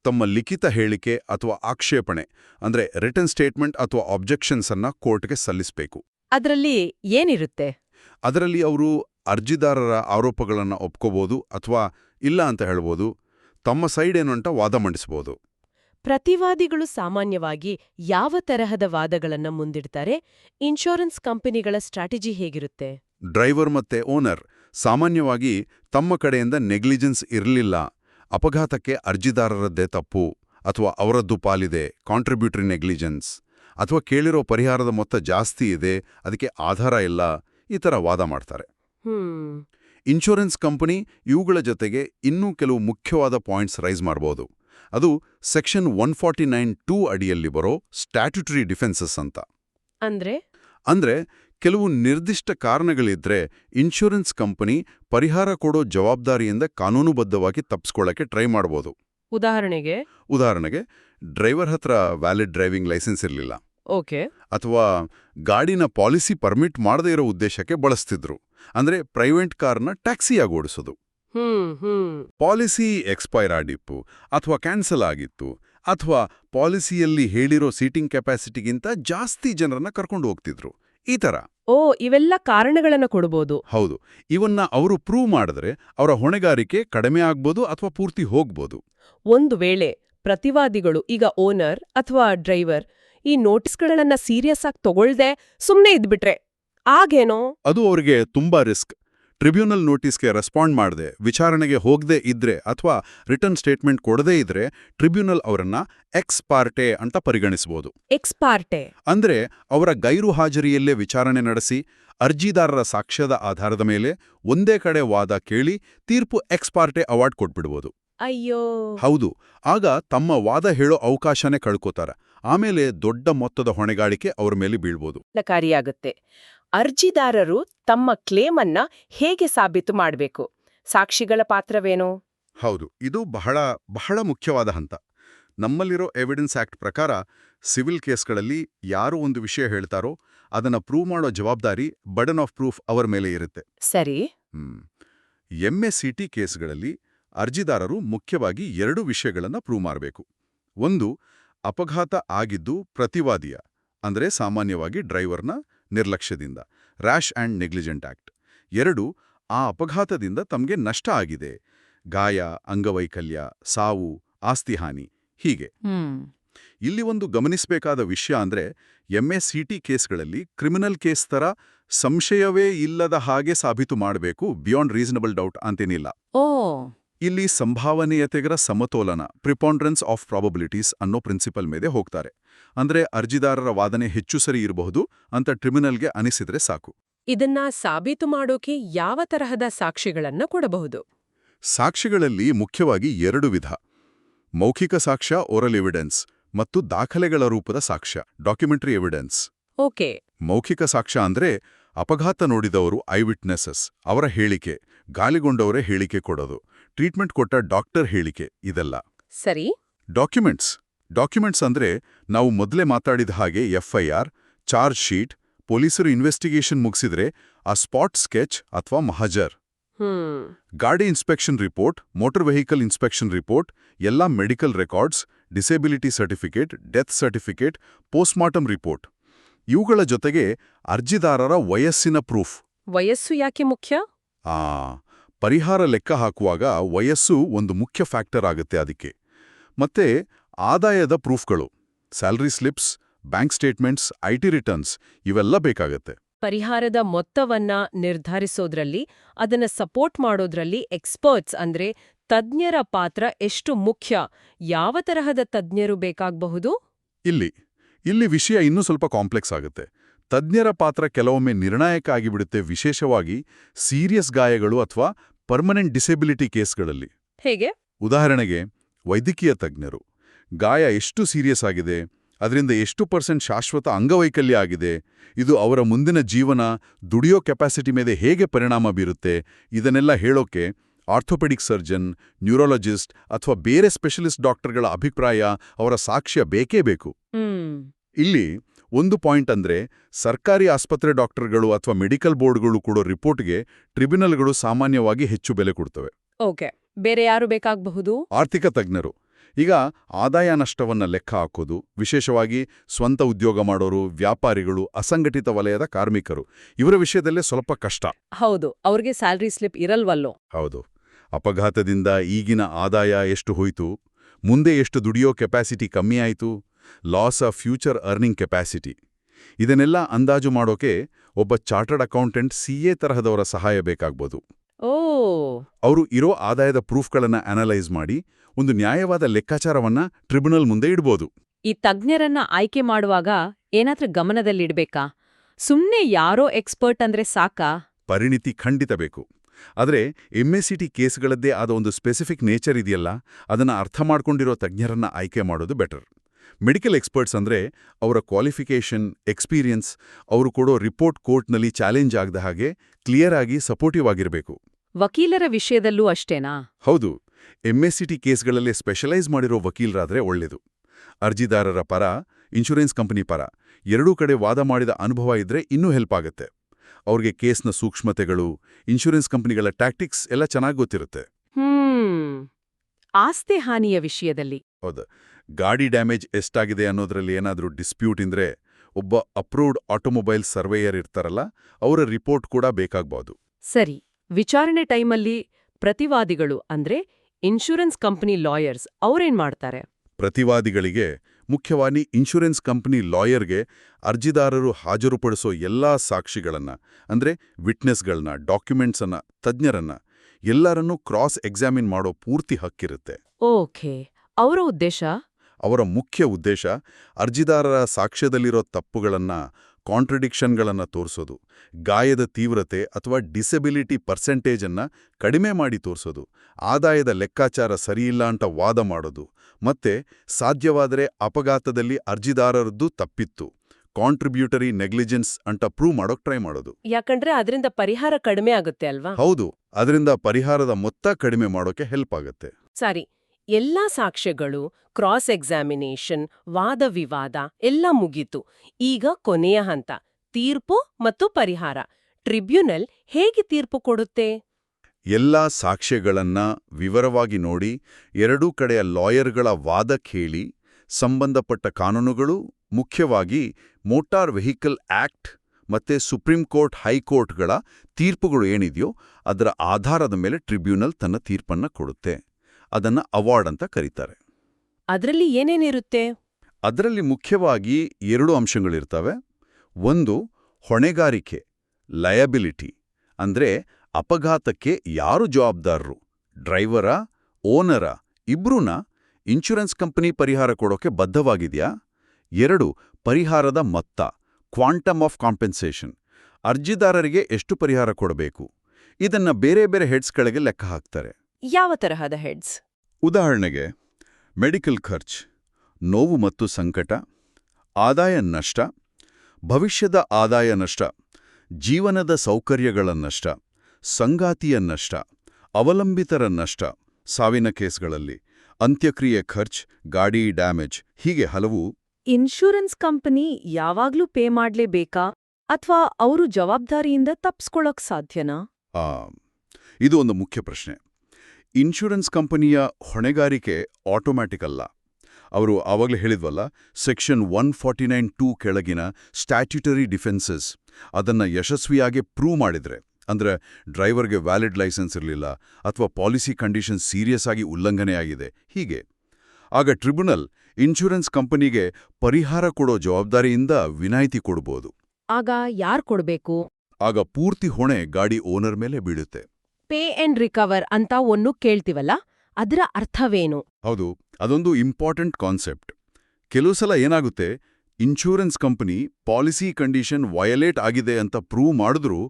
ತಮ್ಮ ಲಿಖಿತ ಹೇಳಿಕೆ ಅಥವಾ ಆಕ್ಷೇಪಣೆ ಅಂದ್ರೆ ರಿಟರ್ನ್ ಸ್ಟೇಟ್ಮೆಂಟ್ ಅಥವಾ ಆಬ್ಜೆಕ್ಷನ್ಸ್ ಅನ್ನ ಕೋರ್ಟ್ಗೆ ಸಲ್ಲಿಸಬೇಕು. ಅದರಲ್ಲಿ ಏನಿರುತ್ತೆ? ಅದರಲ್ಲಿ ಅವರು ಅರ್ಜಿದಾರರ ಆರೋಪಗಳನ್ನು ಒಪ್ಕೋಬೋದು ಅಥವಾ ಇಲ್ಲ ಅಂತ ಹೇಳ್ಬೋದು ತಮ್ಮ ಸೈಡ್ ಏನು ಅಂತ ವಾದ ಮಂಡಿಸಬಹುದು ಪ್ರತಿವಾದಿಗಳು ಸಾಮಾನ್ಯವಾಗಿ ಯಾವ ತರಹದ ವಾದಗಳನ್ನು ಮುಂದಿಡ್ತಾರೆ? ಇನ್ಶೂರೆನ್ಸ್ ಕಂಪನಿಗಳ ಸ್ಟ್ರಾಟಜಿ ಹೇಗಿರುತ್ತೆ? ಡ್ರೈವರ್ ಮತ್ತೆ ಓನರ್ ಸಾಮಾನ್ಯವಾಗಿ ತಮ್ಮ ಕಡೆಯಿಂದ ನೆಗ್ಲಿಜೆನ್ಸ್ ಇರಲಿಲ್ಲ. ಅಪಘಾತಕ್ಕೆ ಅರ್ಜಿದಾರರದ್ದೇ ತಪ್ಪು ಅಥವಾ ಅವರದ್ದು ಪಾಲಿದೆ ಕಾಂಟ್ರಿಬ್ಯೂಟರಿ ನೆಗ್ಲಿಜೆನ್ಸ್ ಅಥವಾ ಕೇಳಿರೋ ಪರಿಹಾರದ ಮೊತ್ತ ಜಾಸ್ತಿ ಇದೆ ಅದಕ್ಕೆ ಆಧಾರ ಇಲ್ಲ ಈ ಥರ ವಾದ ಮಾಡ್ತಾರೆ. ಇನ್ಶೂರೆನ್ಸ್ ಕಂಪನಿ ಇವುಗಳ ಜೊತೆಗೆ ಇನ್ನೂ ಕೆಲವು ಮುಖ್ಯವಾದ ಪಾಯಿಂಟ್ಸ್ ರೈಸ್ ಮಾಡ್ಬೋದು. ಅದು section one forty nine two ಅಡಿಯಲ್ಲಿ ಬರೋ ಸ್ಟ್ಯಾಟ್ಯುಟರಿ ಡಿಫೆನ್ಸಸ್ ಅಂತ. ಅಂದ್ರೆ? ಅಂದ್ರೆ ಕೆಲವು ನಿರ್ದಿಷ್ಟ ಕಾರಣಗಳಿದ್ರೆ ಇನ್ಶೂರೆನ್ಸ್ ಕಂಪನಿ ಪರಿಹಾರ ಕೊಡೋ ಜವಾಬ್ದಾರಿಯಿಂದ ಕಾನೂನುಬದ್ಧವಾಗಿ ತಪ್ಪಿಸ್ಕೊಳ್ಳಕ್ಕೆ ಟ್ರೈ ಮಾಡ್ಬೋದು. ಉದಾಹರಣೆಗೆ? ಉದಾಹರಣೆಗೆ ಡ್ರೈವರ್ ಹತ್ರ ವ್ಯಾಲಿಡ್ ಡ್ರೈವಿಂಗ್ ಲೈಸೆನ್ಸ್ ಇರಲಿಲ್ಲ. ಓಕೆ. ಅಥವಾ ಗಾಡಿನ ಪಾಲಿಸಿ ಪರ್ಮಿಟ್ ಮಾಡದೇ ಇರೋ ಉದ್ದೇಶಕ್ಕೆ ಬಳಸ್ತಿದ್ರು. ಅಂದ್ರೆ ಪ್ರೈವೇಟ್ ಕಾರ್ನ ಟ್ಯಾಕ್ಸಿಯಾಗಿ ಓಡಿಸೋದು. ಪಾಲಿಸಿ ಎಕ್ಸ್ಪೈರ್ ಆಗಿತ್ತು ಅಥವಾ ಕ್ಯಾನ್ಸಲ್ ಆಗಿತ್ತು ಅಥವಾ ಪಾಲಿಸಿಯಲ್ಲಿ ಹೇಳಿರೋ ಸೀಟಿಂಗ್ ಕೆಪಾಸಿಟಿಗಿಂತ ಜಾಸ್ತಿ ಜನರನ್ನ ಕರ್ಕೊಂಡು ಹೋಗ್ತಿದ್ರು. ಈ ಥರ. ಓ ಇವೆಲ್ಲ ಕಾರಣಗಳನ್ನ ಕೊಡಬಹುದು ಹೌದು. ಇವನ್ನ ಅವರು ಪ್ರೂವ್ ಮಾಡಿದ್ರೆ ಅವರ ಹೊಣೆಗಾರಿಕೆ ಕಡಿಮೆ ಆಗ್ಬೋದು ಅಥವಾ ಪೂರ್ತಿ ಹೋಗ್ಬೋದು. ಒಂದು ವೇಳೆ ಪ್ರತಿವಾದಿಗಳು ಈಗ ಓನರ್ ಅಥವಾ ಡ್ರೈವರ್ ಈ ನೋಟಿಸ್ಗಳನ್ನ ಸೀರಿಯಸ್ ಆಗಿ ತಗೊಳ್ದೆ ಸುಮ್ನೆ ಇದ್ಬಿಟ್ರೆ ಆಗೇನೋ? ಅದು ಅವರಿಗೆ ತುಂಬಾ ರಿಸ್ಕ್ ಟ್ರಿಬ್ಯುನಲ್ ನೋಟಿಸ್ಗೆ ರೆಸ್ಪಾಂಡ್ ಮಾಡದೆ ವಿಚಾರಣೆಗೆ ಹೋಗದೇ ಇದ್ರೆ ಅಥವಾ ರಿಟರ್ನ್ ಸ್ಟೇಟ್ಮೆಂಟ್ ಕೊಡದೇ ಇದ್ರೆ ಟ್ರಿಬ್ಯುನಲ್ ಅವರನ್ನ ಎಕ್ಸ್ ಪಾರ್ಟೆ ಅಂತ ಪರಿಗಣಿಸಬಹುದು ಎಕ್ಸ್ ಪಾರ್ಟೆ ಅಂದ್ರೆ ಅವರ ಗೈರು ಹಾಜರಿಯಲ್ಲೇ ವಿಚಾರಣೆ ನಡೆಸಿ ಅರ್ಜಿದಾರರ ಸಾಕ್ಷ್ಯದ ಆಧಾರದ ಮೇಲೆ ಒಂದೇ ಕಡೆ ವಾದ ಕೇಳಿ ತೀರ್ಪು ಎಕ್ಸ್ ಪಾರ್ಟೆ ಅವಾರ್ಡ್ ಕೊಟ್ಬಿಡ್ಬೋದು. ಅಯ್ಯೋ. ಹೌದು ಆಗ ತಮ್ಮ ವಾದ ಹೇಳೋ ಅವಕಾಶನೇ ಕಳ್ಕೋತಾರ. ಆಮೇಲೆ ದೊಡ್ಡ ಮೊತ್ತದ ಹೊಣೆಗಾರಿಕೆ ಅವ್ರ ಮೇಲೆ ಬೀಳ್ಬೋದು. ಕಾರಿಯಾಗುತ್ತೆ ಅರ್ಜಿದಾರರು ತಮ್ಮ ಕ್ಲೇಮ್ ಅನ್ನ ಹೇಗೆ ಸಾಬೀತು ಮಾಡಬೇಕು? ಸಾಕ್ಷಿಗಳ ಪಾತ್ರವೇನು? ಹೌದು ಇದು ಬಹಳ ಬಹಳ ಮುಖ್ಯವಾದ ಹಂತ. ನಮ್ಮಲ್ಲಿರೋ ಎವಿಡೆನ್ಸ್ ಆಕ್ಟ್ ಪ್ರಕಾರ ಸಿವಿಲ್ ಕೇಸ್ಗಳಲ್ಲಿ ಯಾರು ಒಂದು ವಿಷಯ ಹೇಳ್ತಾರೋ ಅದನ್ನ ಪ್ರೂವ್ ಮಾಡೋ ಜವಾಬ್ದಾರಿ ಬಡನ್ ಆಫ್ ಪ್ರೂಫ್ ಅವರ ಮೇಲೆ ಇರುತ್ತೆ. ಸರಿ. ಎಂಎಸಿಟಿ ಕೇಸ್ಗಳಲ್ಲಿ ಅರ್ಜಿದಾರರು ಮುಖ್ಯವಾಗಿ ಎರಡು ವಿಷಯಗಳನ್ನು ಪ್ರೂವ್ ಮಾಡಬೇಕು. ಒಂದು ಅಪಘಾತ ಆಗಿದ್ದು ಪ್ರತಿವಾದಿಯ ಅಂದ್ರೆ ಸಾಮಾನ್ಯವಾಗಿ ಡ್ರೈವರ್ನ ನಿರ್ಲಕ್ಷ್ಯದಿಂದ ರ್ಯಾಶ್ ಆ್ಯಂಡ್ ನೆಗ್ಲಿಜೆಂಟ್ ಆಕ್ಟ್ ಎರಡು ಆ ಅಪಘಾತದಿಂದ ತಮಗೆ ನಷ್ಟ ಆಗಿದೆ. ಗಾಯ ಅಂಗವೈಕಲ್ಯ ಸಾವು ಆಸ್ತಿಹಾನಿ ಹೀಗೆ. ಇಲ್ಲಿ ಒಂದು ಗಮನಿಸಬೇಕಾದ ವಿಷಯ ಅಂದ್ರೆ ಟಿ ಕೇಸ್ಗಳಲ್ಲಿ ಕ್ರಿಮಿನಲ್ ಕೇಸ್ ತರ ಸಂಶಯವೇ ಇಲ್ಲದ ಹಾಗೆ ಸಾಬೀತು ಮಾಡಬೇಕು ಬಿಯಾಂಡ್ ರೀಸನಬಲ್ ಡೌಟ್ ಅಂತೇನಿಲ್ಲ. ಓ. ಇಲ್ಲಿ ಸಂಭಾವನೀಯತೆಗರ ಸಮತೋಲನ ಪ್ರಿಪಾಂಡ್ರೆನ್ಸ್ ಆಫ್ ಪ್ರಾಬಬಿಲಿಟೀಸ್ ಅನ್ನೋ ಪ್ರಿನ್ಸಿಪಲ್ ಮೇಲೆ ಹೋಗ್ತಾರೆ. ಅಂದ್ರೆ ಅರ್ಜಿದಾರರ ವಾದನೆ ಹೆಚ್ಚು ಸರಿ ಇರಬಹುದು ಅಂತ ಟ್ರಿಬ್ಯುನಲ್ಗೆ ಅನಿಸಿದ್ರೆ ಸಾಕು. ಇದನ್ನ ಸಾಬೀತು ಮಾಡೋಕೆ ಯಾವ ತರಹದ ಸಾಕ್ಷಿಗಳನ್ನ ಕೊಡಬಹುದು? ಸಾಕ್ಷಿಗಳಲ್ಲಿ ಮುಖ್ಯವಾಗಿ ಎರಡು ವಿಧ. ಮೌಖಿಕ ಸಾಕ್ಷ್ಯ ಓರಲ್ ಎವಿಡೆನ್ಸ್ ಮತ್ತು ದಾಖಲೆಗಳ ರೂಪದ ಸಾಕ್ಷ್ಯ ಡಾಕ್ಯುಮೆಂಟರಿ ಎವಿಡೆನ್ಸ್. ಓಕೆ. ಮೌಖಿಕ ಸಾಕ್ಷ್ಯ ಅಂದ್ರೆ ಅಪಘಾತ ನೋಡಿದವರು ಐ ವಿಟ್ನೆಸಸ್ ಅವರ ಹೇಳಿಕೆ ಗಾಲಿಗೊಂಡವರೇ ಹೇಳಿಕೆ ಕೊಡೋದು ಟ್ರೀಟ್ಮೆಂಟ್ ಕೊಟ್ಟ ಡಾಕ್ಟರ್ ಹೇಳಿಕೆ ಇದೆಲ್ಲ. ಸರಿ. ಡಾಕ್ಯುಮೆಂಟ್ಸ್. ಡಾಕ್ಯುಮೆಂಟ್ಸ್ ಅಂದ್ರೆ ನಾವು ಮೊದಲೇ ಮಾತಾಡಿದ ಹಾಗೆ ಎಫ್ಐಆರ್ ಚಾರ್ಜ್ ಶೀಟ್ ಪೊಲೀಸರು ಇನ್ವೆಸ್ಟಿಗೇಷನ್ ಮುಗಿಸಿದ್ರೆ ಆ ಸ್ಪಾಟ್ ಸ್ಕೆಚ್ ಅಥವಾ ಮಹಜರ್. ಗಾಡಿ inspection report motor vehicle inspection report ಎಲ್ಲ medical records disability certificate death certificate postmortem report. ಇವುಗಳ ಜೊತೆಗೆ ಅರ್ಜಿದಾರರ ವಯಸ್ಸಿನ ಪ್ರೂಫ್. ವಯಸ್ಸು ಯಾಕೆ ಮುಖ್ಯ? ಆ ಪರಿಹಾರ ಲೆಕ್ಕ ಹಾಕುವಾಗ ವಯಸ್ಸು ಒಂದು ಮುಖ್ಯ ಫ್ಯಾಕ್ಟರ್ ಆಗುತ್ತೆ ಅದಕ್ಕೆ. ಮತ್ತೆ ಆದಾಯದ ಪ್ರೂಫ್ಗಳು salary slips bank statements IT returns ಇವೆಲ್ಲ ಬೇಕಾಗತ್ತೆ. ಪರಿಹಾರದ ಮೊತ್ತವನ್ನ ನಿರ್ಧರಿಸೋದ್ರಲ್ಲಿ ಅದನ್ನ ಸಪೋರ್ಟ್ ಮಾಡೋದ್ರಲ್ಲಿ ಎಕ್ಸ್ಪರ್ಟ್ಸ್ ಅಂದ್ರೆ ತಜ್ಞರ ಪಾತ್ರ ಎಷ್ಟು ಮುಖ್ಯ? ಯಾವ ತರಹದ ತಜ್ಞರು ಬೇಕಾಗಬಹುದು? ಇಲ್ಲಿ ಇಲ್ಲಿ ವಿಷಯ ಇನ್ನೂ ಸ್ವಲ್ಪ ಕಾಂಪ್ಲೆಕ್ಸ್ ಆಗುತ್ತೆ. ತಜ್ಞರ ಪಾತ್ರ ಕೆಲವೊಮ್ಮೆ ನಿರ್ಣಾಯಕ ಆಗಿಬಿಡುತ್ತೆ ವಿಶೇಷವಾಗಿ ಸೀರಿಯಸ್ ಗಾಯಗಳು ಅಥವಾ ಪರ್ಮನೆಂಟ್ ಡಿಸೆಬಿಲಿಟಿ ಕೇಸ್ಗಳಲ್ಲಿ. ಹೇಗೆ? ಉದಾಹರಣೆಗೆ ವೈದ್ಯಕೀಯ ತಜ್ಞರು. ಗಾಯ ಎಷ್ಟು ಸೀರಿಯಸ್ ಆಗಿದೆ ಅದರಿಂದ ಎಷ್ಟು ಪರ್ಸೆಂಟ್ ಶಾಶ್ವತ ಅಂಗವೈಕಲ್ಯ ಆಗಿದೆ ಇದು ಅವರ ಮುಂದಿನ ಜೀವನ ದುಡಿಯೋ ಕೆಪಾಸಿಟಿ ಮೇಲೆ ಹೇಗೆ ಪರಿಣಾಮ ಬೀರುತ್ತೆ ಇದನ್ನೆಲ್ಲ ಹೇಳೋಕೆ ಆರ್ಥೋಪೆಡಿಕ್ ಸರ್ಜನ್ ನ್ಯೂರಾಲಜಿಸ್ಟ್ ಅಥವಾ ಬೇರೆ ಸ್ಪೆಷಲಿಸ್ಟ್ ಡಾಕ್ಟರ್ಗಳ ಅಭಿಪ್ರಾಯ ಅವರ ಸಾಕ್ಷ್ಯ ಬೇಕೇ ಬೇಕು. ಇಲ್ಲಿ ಒಂದು ಪಾಯಿಂಟ್ ಅಂದ್ರೆ ಸರ್ಕಾರಿ ಆಸ್ಪತ್ರೆ ಡಾಕ್ಟರ್ಗಳು ಅಥವಾ ಮೆಡಿಕಲ್ ಬೋರ್ಡ್ಗಳು ಕೊಡೋ ರಿಪೋರ್ಟ್ಗೆ ಟ್ರಿಬ್ಯುನಲ್ಗಳು ಸಾಮಾನ್ಯವಾಗಿ ಹೆಚ್ಚು ಬೆಲೆ ಕೊಡ್ತವೆ. ಓಕೆ. ಬೇರೆ ಯಾರು ಬೇಕಾಗಬಹುದು? ಆರ್ಥಿಕ ತಜ್ಞರು. ಈಗ ಆದಾಯ ನಷ್ಟವನ್ನ ಲೆಕ್ಕ ಹಾಕೋದು ವಿಶೇಷವಾಗಿ ಸ್ವಂತ ಉದ್ಯೋಗ ಮಾಡೋರು ವ್ಯಾಪಾರಿಗಳು ಅಸಂಘಟಿತ ವಲಯದ ಕಾರ್ಮಿಕರು ಇವರ ವಿಷಯದಲ್ಲೇ ಸ್ವಲ್ಪ ಕಷ್ಟ. ಹೌದು ಅವ್ರಿಗೆ ಸ್ಯಾಲ್ರಿ ಸ್ಲಿಪ್ ಇರಲ್ವಲ್ಲೋ? ಹೌದು. ಅಪಘಾತದಿಂದ ಈಗಿನ ಆದಾಯ ಎಷ್ಟು ಹೋಯಿತು? ಮುಂದೆ ಎಷ್ಟು ದುಡಿಯೋ ಕೆಪಾಸಿಟಿ ಕಮ್ಮಿ ಆಯಿತು? Loss of future earning capacity ಇದನ್ನೆಲ್ಲ ಅಂದಾಜು ಮಾಡೋಕೆ ಒಬ್ಬ ಚಾರ್ಟರ್ಡ್ ಅಕೌಂಟೆಂಟ್ ಸಿ ಎ ತರಹದವರ ಸಹಾಯ ಬೇಕಾಗ್ಬೋದು. ಅವರು ಇರೋ ಆದಾಯದ ಪ್ರೂಫ್ಗಳನ್ನ ಅನಲೈಸ್ ಮಾಡಿ ಒಂದು ನ್ಯಾಯವಾದ ಲೆಕ್ಕಾಚಾರವನ್ನ ಟ್ರಿಬ್ಯುನಲ್ ಮುಂದೆ ಇಡ್ಬೋದು. ಈ ತಜ್ಞರನ್ನ ಆಯ್ಕೆ ಮಾಡುವಾಗ ಏನಾದ್ರೂ ಗಮನದಲ್ಲಿಡ್ಬೇಕಾ? ಸುಮ್ನೆ ಯಾರೋ ಎಕ್ಸ್ಪರ್ಟ್ ಅಂದ್ರೆ ಸಾಕಾ? ಪರಿಣಿತಿ ಖಂಡಿತ ಬೇಕು. ಆದರೆ ಎಂಎಸ್ಸಿಟಿ ಕೇಸ್ಗಳದ್ದೇ ಆದ ಒಂದು ಸ್ಪೆಸಿಫಿಕ್ ನೇಚರ್ ಇದೆಯಲ್ಲ ಅದನ್ನ ಅರ್ಥ ಮಾಡ್ಕೊಂಡಿರೋ ತಜ್ಞರನ್ನ ಆಯ್ಕೆ ಮಾಡೋದು ಬೆಟರ್. ಮೆಡಿಕಲ್ ಎಕ್ಸ್ಪರ್ಟ್ಸ್ ಅಂದ್ರೆ ಅವರ ಕ್ವಾಲಿಫಿಕೇಷನ್ ಎಕ್ಸ್ಪೀರಿಯನ್ಸ್ ಅವರು ಕೊಡೋ ರಿಪೋರ್ಟ್ ಕೋರ್ಟ್ನಲ್ಲಿ ಚಾಲೆಂಜ್ ಆಗದ ಹಾಗೆ ಕ್ಲಿಯರ್ ಆಗಿ ಸಪೋರ್ಟಿವ್ ಆಗಿರಬೇಕು. ವಕೀಲರ ವಿಷಯದಲ್ಲೂ ಅಷ್ಟೇನಾ? ಹೌದು. ಎಂಎಸ್ಸಿಟಿ ಕೇಸ್ಗಳಲ್ಲೇ ಸ್ಪೆಷಲೈಸ್ ಮಾಡಿರೋ ವಕೀಲರಾದ್ರೆ ಒಳ್ಳೆಯದು ಅರ್ಜಿದಾರರ ಪರ ಇನ್ಶೂರೆನ್ಸ್ ಕಂಪನಿ ಪರ ಎರಡೂ ಕಡೆ ವಾದ ಮಾಡಿದ ಅನುಭವ ಇದ್ರೆ ಇನ್ನೂ ಹೆಲ್ಪ್ ಆಗುತ್ತೆ. ಅವ್ರಿಗೆ ಕೇಸ್ನ ಸೂಕ್ಷ್ಮತೆಗಳು ಇನ್ಶೂರೆನ್ಸ್ ಕಂಪನಿಗಳ ಟ್ಯಾಕ್ಟಿಕ್ಸ್ ಎಲ್ಲ ಚೆನ್ನಾಗಿ ಗೊತ್ತಿರುತ್ತೆ. ಆಸ್ತಿ ಹಾನಿಯ ವಿಷಯದಲ್ಲಿ. ಹೌದು. ಗಾಡಿ ಡ್ಯಾಮೇಜ್ ಎಷ್ಟಾಗಿದೆ ಅನ್ನೋದ್ರಲ್ಲಿ ಏನಾದರೂ ಡಿಸ್ಪ್ಯೂಟ್ ಇದ್ರೆ ಒಬ್ಬ ಅಪ್ರೂವ್ಡ್ ಆಟೋಮೊಬೈಲ್ ಸರ್ವೇಯರ್ ಇರ್ತಾರಲ್ಲ ಅವರ ರಿಪೋರ್ಟ್ ಕೂಡ ಬೇಕಾಗ್ಬೋದು. ಸರಿ. ವಿಚಾರಣೆ ಟೈಮಲ್ಲಿ ಪ್ರತಿವಾದಿಗಳು ಅಂದ್ರೆ ಇನ್ಶೂರೆನ್ಸ್ ಕಂಪನಿ ಲಾಯರ್ಸ್ ಅವ್ರೇನ್ ಮಾಡ್ತಾರೆ? ಪ್ರತಿವಾದಿಗಳಿಗೆ ಮುಖ್ಯವಾಗಿ ಇನ್ಶೂರೆನ್ಸ್ ಕಂಪನಿ ಲಾಯರ್ಗೆ ಅರ್ಜಿದಾರರು ಹಾಜರುಪಡಿಸೋ ಎಲ್ಲಾ ಸಾಕ್ಷಿಗಳನ್ನ ಅಂದ್ರೆ ವಿಟ್ನೆಸ್ಗಳನ್ನ ಡಾಕ್ಯುಮೆಂಟ್ಸನ್ನ ತಜ್ಞರನ್ನ ಎಲ್ಲರನ್ನೂ ಕ್ರಾಸ್ ಎಕ್ಸಾಮಿನ್ ಮಾಡೋ ಪೂರ್ತಿ ಹಕ್ಕಿರುತ್ತೆ. ಓಕೆ ಅವರ ಉದ್ದೇಶ? ಅವರ ಮುಖ್ಯ ಉದ್ದೇಶ ಅರ್ಜಿದಾರರ ಸಾಕ್ಷ್ಯದಲ್ಲಿರೋ ತಪ್ಪುಗಳನ್ನ ಕಾಂಟ್ರಡಿಕ್ಷನ್ಗಳನ್ನ ತೋರಿಸೋದು ಗಾಯದ ತೀವ್ರತೆ ಅಥವಾ ಡಿಸೆಬಿಲಿಟಿ ಪರ್ಸೆಂಟೇಜನ್ನು ಕಡಿಮೆ ಮಾಡಿ ತೋರಿಸೋದು ಆದಾಯದ ಲೆಕ್ಕಾಚಾರ ಸರಿಯಿಲ್ಲ ಅಂತ ವಾದ ಮಾಡೋದು ಮತ್ತೆ ಸಾಧ್ಯವಾದರೆ ಅಪಘಾತದಲ್ಲಿ ಅರ್ಜಿದಾರರದ್ದು ತಪ್ಪಿತ್ತು ಕಾಂಟ್ರಿಬ್ಯೂಟರಿ ನೆಗ್ಲಿಜೆನ್ಸ್ ಅಂತ ಪ್ರೂವ್ ಮಾಡೋಕ್ ಟ್ರೈ ಮಾಡೋದು. ಯಾಕಂದ್ರೆ ಅದರಿಂದ ಪರಿಹಾರ ಕಡಿಮೆ ಆಗುತ್ತೆ ಅಲ್ವಾ? ಹೌದು ಅದರಿಂದ ಪರಿಹಾರದ ಮೊತ್ತ ಕಡಿಮೆ ಮಾಡೋಕೆ ಹೆಲ್ಪ್ ಆಗುತ್ತೆ. ಸರಿ ಎಲ್ಲಾ ಸಾಕ್ಷ್ಯಗಳು ಕ್ರಾಸ್ ಎಕ್ಸಾಮಿನೇಷನ್ ವಾದ ವಿವಾದ ಎಲ್ಲ ಮುಗೀತು. ಈಗ ಕೊನೆಯ ಹಂತ, ತೀರ್ಪು ಮತ್ತು ಪರಿಹಾರ. ಟ್ರಿಬ್ಯುನಲ್ ಹೇಗೆ ತೀರ್ಪು ಕೊಡುತ್ತೆ? ಎಲ್ಲಾ ಸಾಕ್ಷ್ಯಗಳನ್ನ ವಿವರವಾಗಿ ನೋಡಿ, ಎರಡೂ ಕಡೆಯ ಲಾಯರ್ಗಳ ವಾದ ಕೇಳಿ, ಸಂಬಂಧಪಟ್ಟ ಕಾನೂನುಗಳು, ಮುಖ್ಯವಾಗಿ ಮೋಟಾರ್ ವೆಹಿಕಲ್ ಆಕ್ಟ್ ಮತ್ತೆ ಸುಪ್ರೀಂ ಕೋರ್ಟ್ ಹೈಕೋರ್ಟ್ಗಳ ತೀರ್ಪುಗಳು ಏನಿದೆಯೋ, ಅದರ ಆಧಾರದ ಮೇಲೆ ಟ್ರಿಬ್ಯುನಲ್ ತನ್ನ ತೀರ್ಪನ್ನ ಕೊಡುತ್ತೆ. ಅದನ್ನ ಅವಾರ್ಡ್ ಅಂತ ಕರೀತಾರೆ. ಅದರಲ್ಲಿ ಏನೇನಿರುತ್ತೆ? ಅದರಲ್ಲಿ ಮುಖ್ಯವಾಗಿ ಎರಡು ಅಂಶಗಳಿರ್ತವೆ. ಒಂದು ಹೊಣೆಗಾರಿಕೆ ಲಯಬಿಲಿಟಿ ಅಂದ್ರೆ ಅಪಘಾತಕ್ಕೆ ಯಾರು ಜವಾಬ್ದಾರರು? ಡ್ರೈವರ ಓನರ ಇಬ್ರೂನ ಇನ್ಶೂರೆನ್ಸ್ ಕಂಪನಿ ಪರಿಹಾರ ಕೊಡೋಕೆ ಬದ್ಧವಾಗಿದೆಯಾ? ಎರಡು ಪರಿಹಾರದ ಮೊತ್ತ ಕ್ವಾಂಟಮ್ ಆಫ್ ಕಾಂಪೆನ್ಸೇಷನ್ ಅರ್ಜಿದಾರರಿಗೆ ಎಷ್ಟು ಪರಿಹಾರ ಕೊಡಬೇಕು? ಇದನ್ನ ಬೇರೆ ಬೇರೆ ಹೆಡ್ಸ್ಗಳಿಗೆ ಲೆಕ್ಕ ಹಾಕ್ತಾರೆ. ಯಾವ ತರಹದ ಹೆಡ್ಸ್? ಉದಾಹರಣೆಗೆ ಮೆಡಿಕಲ್ ಖರ್ಚ್ ನೋವು ಮತ್ತು ಸಂಕಟ ಆದಾಯ ನಷ್ಟ ಭವಿಷ್ಯದ ಆದಾಯ ನಷ್ಟ ಜೀವನದ ಸೌಕರ್ಯಗಳ ನಷ್ಟ ಸಂಗಾತಿಯ ನಷ್ಟ ಅವಲಂಬಿತರ ನಷ್ಟ ಸಾವಿನ ಕೇಸ್ಗಳಲ್ಲಿ ಅಂತ್ಯಕ್ರಿಯೆ ಖರ್ಚ್ ಗಾಡಿ ಡ್ಯಾಮೇಜ್ ಹೀಗೆ ಹಲವು. ಇನ್ಶೂರೆನ್ಸ್ ಕಂಪನಿ ಯಾವಾಗ್ಲೂ ಪೇ ಮಾಡ್ಲೇಬೇಕಾ? ಅಥವಾ ಅವರು ಜವಾಬ್ದಾರಿಯಿಂದ ತಪ್ಸ್ಕೊಳಕ್ ಸಾಧ್ಯನಾ? ಇದು ಒಂದು ಮುಖ್ಯ ಪ್ರಶ್ನೆ. ಇನ್ಶೂರೆನ್ಸ್ ಕಂಪನಿಯ ಹೊಣೆಗಾರಿಕೆ ಆಟೋಮ್ಯಾಟಿಕ್ ಅಲ್ಲ. ಅವರು ಆವಾಗಲೇ ಹೇಳಿದ್ವಲ್ಲ section one forty nine two ಕೆಳಗಿನ ಸ್ಟ್ಯಾಟ್ಯುಟರಿ ಡಿಫೆನ್ಸಸ್ ಅದನ್ನ ಯಶಸ್ವಿಯಾಗಿ ಪ್ರೂವ್ ಮಾಡಿದ್ರೆ ಅಂದರೆ ಡ್ರೈವರ್ಗೆ ವ್ಯಾಲಿಡ್ ಲೈಸೆನ್ಸ್ ಇರಲಿಲ್ಲ ಅಥವಾ ಪಾಲಿಸಿ ಕಂಡೀಷನ್ ಸೀರಿಯಸ್ ಆಗಿ ಉಲ್ಲಂಘನೆಯಾಗಿದೆ ಹೀಗೆ. ಆಗ ಟ್ರಿಬ್ಯುನಲ್ ಇನ್ಶೂರೆನ್ಸ್ ಕಂಪನಿಗೆ ಪರಿಹಾರ ಕೊಡೋ ಜವಾಬ್ದಾರಿಯಿಂದ ವಿನಾಯಿತಿ ಕೊಡ್ಬೋದು. ಆಗ ಯಾರು ಕೊಡಬೇಕು? ಆಗ ಪೂರ್ತಿ ಹೊಣೆ ಗಾಡಿ ಓನರ್ ಮೇಲೆ ಬೀಳುತ್ತೆ. ಪೇ ಅಂಡ್ ರಿಕವರ್ ಅಂತ ಒಂದು ಕೇಳ್ತೀವಲ್ಲ, ಅದರ ಅರ್ಥವೇನು? ಹೌದು, ಅದೊಂದು ಇಂಪಾರ್ಟೆಂಟ್ ಕಾನ್ಸೆಪ್ಟ್. ಕೆಲವು ಸಲ ಏನಾಗುತ್ತೆ, insurance company policy condition violate ಆಗಿದೆ ಅಂತ ಪ್ರೂವ್ ಮಾಡಿದ್ರೂ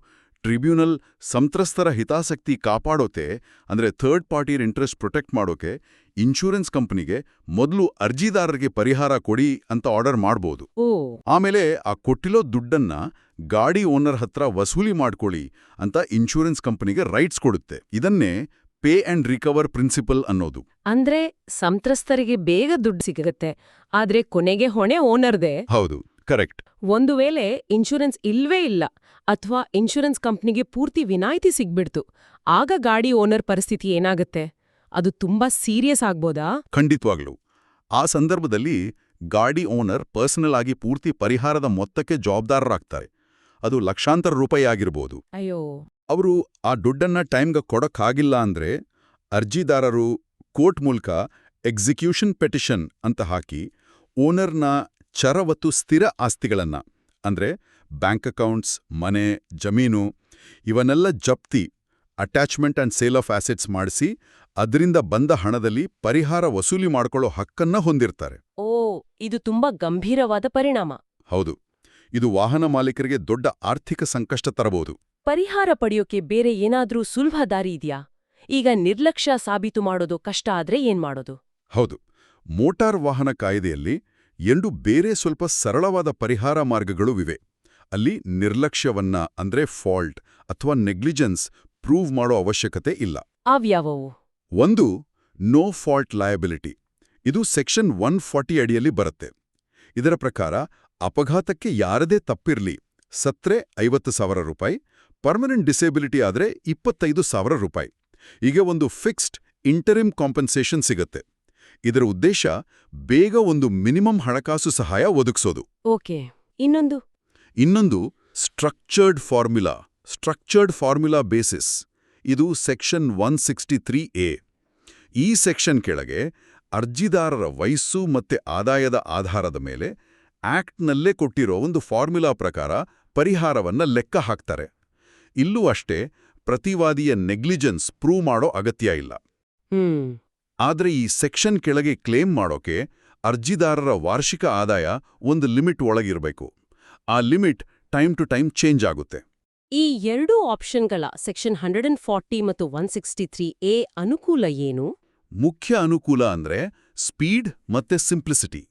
ಟ್ರಿಬ್ಯುನಲ್ ಸಂತ್ರಸ್ತರ ಹಿತಾಸಕ್ತಿ ಕಾಪಾಡೋತೆ ಅಂದ್ರೆ ಥರ್ಡ್ ಪಾರ್ಟಿಯರ್ ಇಂಟ್ರೆಸ್ಟ್ ಪ್ರೊಟೆಕ್ಟ್ ಮಾಡೋಕೆ ಇನ್ಶೂರೆನ್ಸ್ ಕಂಪನಿಗೆ ಮೊದಲು ಅರ್ಜಿದಾರರಿಗೆ ಪರಿಹಾರ ಕೊಡಿ ಅಂತ ಆರ್ಡರ್ ಮಾಡ್ಬೋದು. ಆಮೇಲೆ ಆ ಕೊಟ್ಟಿರೋ ದುಡ್ಡನ್ನ ಗಾಡಿ ಓನರ್ ಹತ್ರ ವಸೂಲಿ ಮಾಡ್ಕೊಳ್ಳಿ ಅಂತ ಇನ್ಶೂರೆನ್ಸ್ ಕಂಪನಿಗೆ ರೈಟ್ಸ್ ಕೊಡುತ್ತೆ. ಇದನ್ನೇ ಪೇ ಅಂಡ್ ರಿಕವರ್ ಪ್ರಿನ್ಸಿಪಲ್ ಅನ್ನೋದು. ಅಂದ್ರೆ ಸಂತ್ರಸ್ತರಿಗೆ ಬೇಗ ದುಡ್ಡು ಸಿಗುತ್ತೆ ಆದ್ರೆ ಕೊನೆಗೆ ಹೊಣೆ ಓನರ್ದೇ. ಹೌದು. ಕರೆಕ್ಟ್ ಒಂದು ವೇಳೆ ಇನ್ಶೂರೆನ್ಸ್ ಇಲ್ವೇ ಇಲ್ಲ ಅಥವಾ ಇನ್ಶೂರೆನ್ಸ್ ಕಂಪ್ನಿಗೆ ಪೂರ್ತಿ ವಿನಾಯಿತಿ ಸಿಗ್ಬಿಡ್ತು ಆಗ ಗಾಡಿ ಓನರ್ ಪರಿಸ್ಥಿತಿ ಏನಾಗುತ್ತೆ? ಅದು ತುಂಬಾ ಸೀರಿಯಸ್ ಆಗ್ಬೋದಾ? ಖಂಡಿತವಾಗ್ಲು. ಆ ಸಂದರ್ಭದಲ್ಲಿ ಗಾಡಿ ಓನರ್ ಪರ್ಸನಲ್ ಆಗಿ ಪೂರ್ತಿ ಪರಿಹಾರದ ಮೊತ್ತಕ್ಕೆ ಜವಾಬ್ದಾರರಾಗ್ತಾರೆ. ಅದು ಲಕ್ಷಾಂತರ ರೂಪಾಯಿ ಆಗಿರ್ಬೋದು. ಅಯ್ಯೋ. ಅವರು ಆ ದುಡ್ಡನ್ನ ಟೈಮ್ಗೆ ಕೊಡಕ್ಕಾಗಿಲ್ಲ ಅಂದ್ರೆ ಅರ್ಜಿದಾರರು ಕೋರ್ಟ್ ಮೂಲಕ ಎಕ್ಸಿಕ್ಯೂಷನ್ ಪೆಟಿಷನ್ ಅಂತ ಹಾಕಿ ಓನರ್ನ ಚರವತ್ತು ಸ್ಥಿರ ಆಸ್ತಿಗಳನ್ನ ಅಂದ್ರೆ ಬ್ಯಾಂಕ್ ಅಕೌಂಟ್ಸ್ ಮನೆ ಜಮೀನು ಇವನ್ನೆಲ್ಲ ಜಪ್ತಿ attachment and sale of assets ಮಾಡಿಸಿ ಅದರಿಂದ ಬಂದ ಹಣದಲ್ಲಿ ಪರಿಹಾರ ವಸೂಲಿ ಮಾಡ್ಕೊಳ್ಳೋ ಹಕ್ಕನ್ನ ಹೊಂದಿರ್ತಾರೆ. ಓ ಇದು ತುಂಬಾ ಗಂಭೀರವಾದ ಪರಿಣಾಮ. ಹೌದು. ಇದು ವಾಹನ ಮಾಲೀಕರಿಗೆ ದೊಡ್ಡ ಆರ್ಥಿಕ ಸಂಕಷ್ಟ ತರಬಹುದು. ಪರಿಹಾರ ಪಡೆಯೋಕೆ ಬೇರೆ ಏನಾದ್ರೂ ಸುಲಭ ದಾರಿ ಇದ್ಯಾ? ಈಗ ನಿರ್ಲಕ್ಷ್ಯ ಸಾಬೀತು ಮಾಡೋದು ಕಷ್ಟ ಆದ್ರೆ ಏನ್ಮಾಡೋದು? ಹೌದು. ಮೋಟಾರ್ ವಾಹನ ಕಾಯ್ದೆಯಲ್ಲಿ ಎರಡು ಬೇರೆ ಸ್ವಲ್ಪ ಸರಳವಾದ ಪರಿಹಾರ ಮಾರ್ಗಗಳು ಇವೆ. ಅಲ್ಲಿ ನಿರ್ಲಕ್ಷ್ಯವನ್ನ ಅಂದ್ರೆ ಫಾಲ್ಟ್ ಅಥವಾ ನೆಗ್ಲಿಜೆನ್ಸ್ ಪ್ರೂವ್ ಮಾಡೋ ಅವಶ್ಯಕತೆ ಇಲ್ಲ. ಅವ್ಯಾವವು? ಒಂದು ನೋ ಫಾಲ್ಟ್ ಲಯಬಿಲಿಟಿ ಇದು ಸೆಕ್ಷನ್ ಒನ್ ಫಾರ್ಟಿ ಅಡಿಯಲ್ಲಿ ಬರುತ್ತೆ. ಇದರ ಪ್ರಕಾರ ಅಪಘಾತಕ್ಕೆ ಯಾರದೇ ತಪ್ಪಿರಲಿ. ಸತ್ರೆ ಐವತ್ತು ಸಾವಿರ ರೂಪಾಯಿ ಪರ್ಮನೆಂಟ್ ಡಿಸೇಬಿಲಿಟಿ ಆದರೆ ಇಪ್ಪತ್ತೈದು ಸಾವಿರ ರೂಪಾಯಿ. ಈಗ ಒಂದು ಫಿಕ್ಸ್ಡ್ ಇಂಟರಿಮ್ ಕಾಂಪೆನ್ಸೇಷನ್ ಸಿಗತ್ತೆ. ಇದರ ಉದ್ದೇಶ ಬೇಗ ಒಂದು ಮಿನಿಮಮ್ ಹಣಕಾಸು ಸಹಾಯ ಒದಗಿಸೋದು. ಓಕೆ ಇನ್ನೊಂದು? ಇನ್ನೊಂದು structured formula structured formula basis. ಇದು section one sixty three A. ಈ ಸೆಕ್ಷನ್ ಕೆಳಗೆ ಅರ್ಜಿದಾರರ ವಯಸ್ಸು ಮತ್ತೆ ಆದಾಯದ ಆಧಾರದ ಮೇಲೆ ಆಕ್ಟ್ನಲ್ಲೇ ಕೊಟ್ಟಿರೋ ಒಂದು ಫಾರ್ಮುಲಾ ಪ್ರಕಾರ ಪರಿಹಾರವನ್ನ ಲೆಕ್ಕ ಹಾಕ್ತಾರೆ. ಇಲ್ಲೂ ಅಷ್ಟೇ ಪ್ರತಿವಾದಿಯ ನೆಗ್ಲಿಜೆನ್ಸ್ ಪ್ರೂವ್ ಮಾಡೋ ಅಗತ್ಯ ಇಲ್ಲ. ಆದ್ರೆ ಈ ಸೆಕ್ಷನ್ ಕೆಳಗೆ ಕ್ಲೇಮ್ ಮಾಡೋಕೆ ಅರ್ಜಿದಾರರ ವಾರ್ಷಿಕ ಆದಾಯ ಒಂದು ಲಿಮಿಟ್ ಒಳಗಿರಬೇಕು. ಆ limit time to time change ಆಗುತ್ತೆ. ಈ ಎರಡೂ ಆಪ್ಷನ್ಗಳ ಸೆಕ್ಷನ್ ಹಂಡ್ರೆಡ್ ಅಂಡ್ ಫಾರ್ಟಿ ಮತ್ತು ಒನ್ ಸಿಕ್ಸ್ಟಿ ತ್ರೀ ಎ ಅನುಕೂಲ ಏನು? ಮುಖ್ಯ ಅನುಕೂಲ ಅಂದ್ರೆ ಸ್ಪೀಡ್ ಮತ್ತೆ ಸಿಂಪ್ಲಿಸಿಟಿ.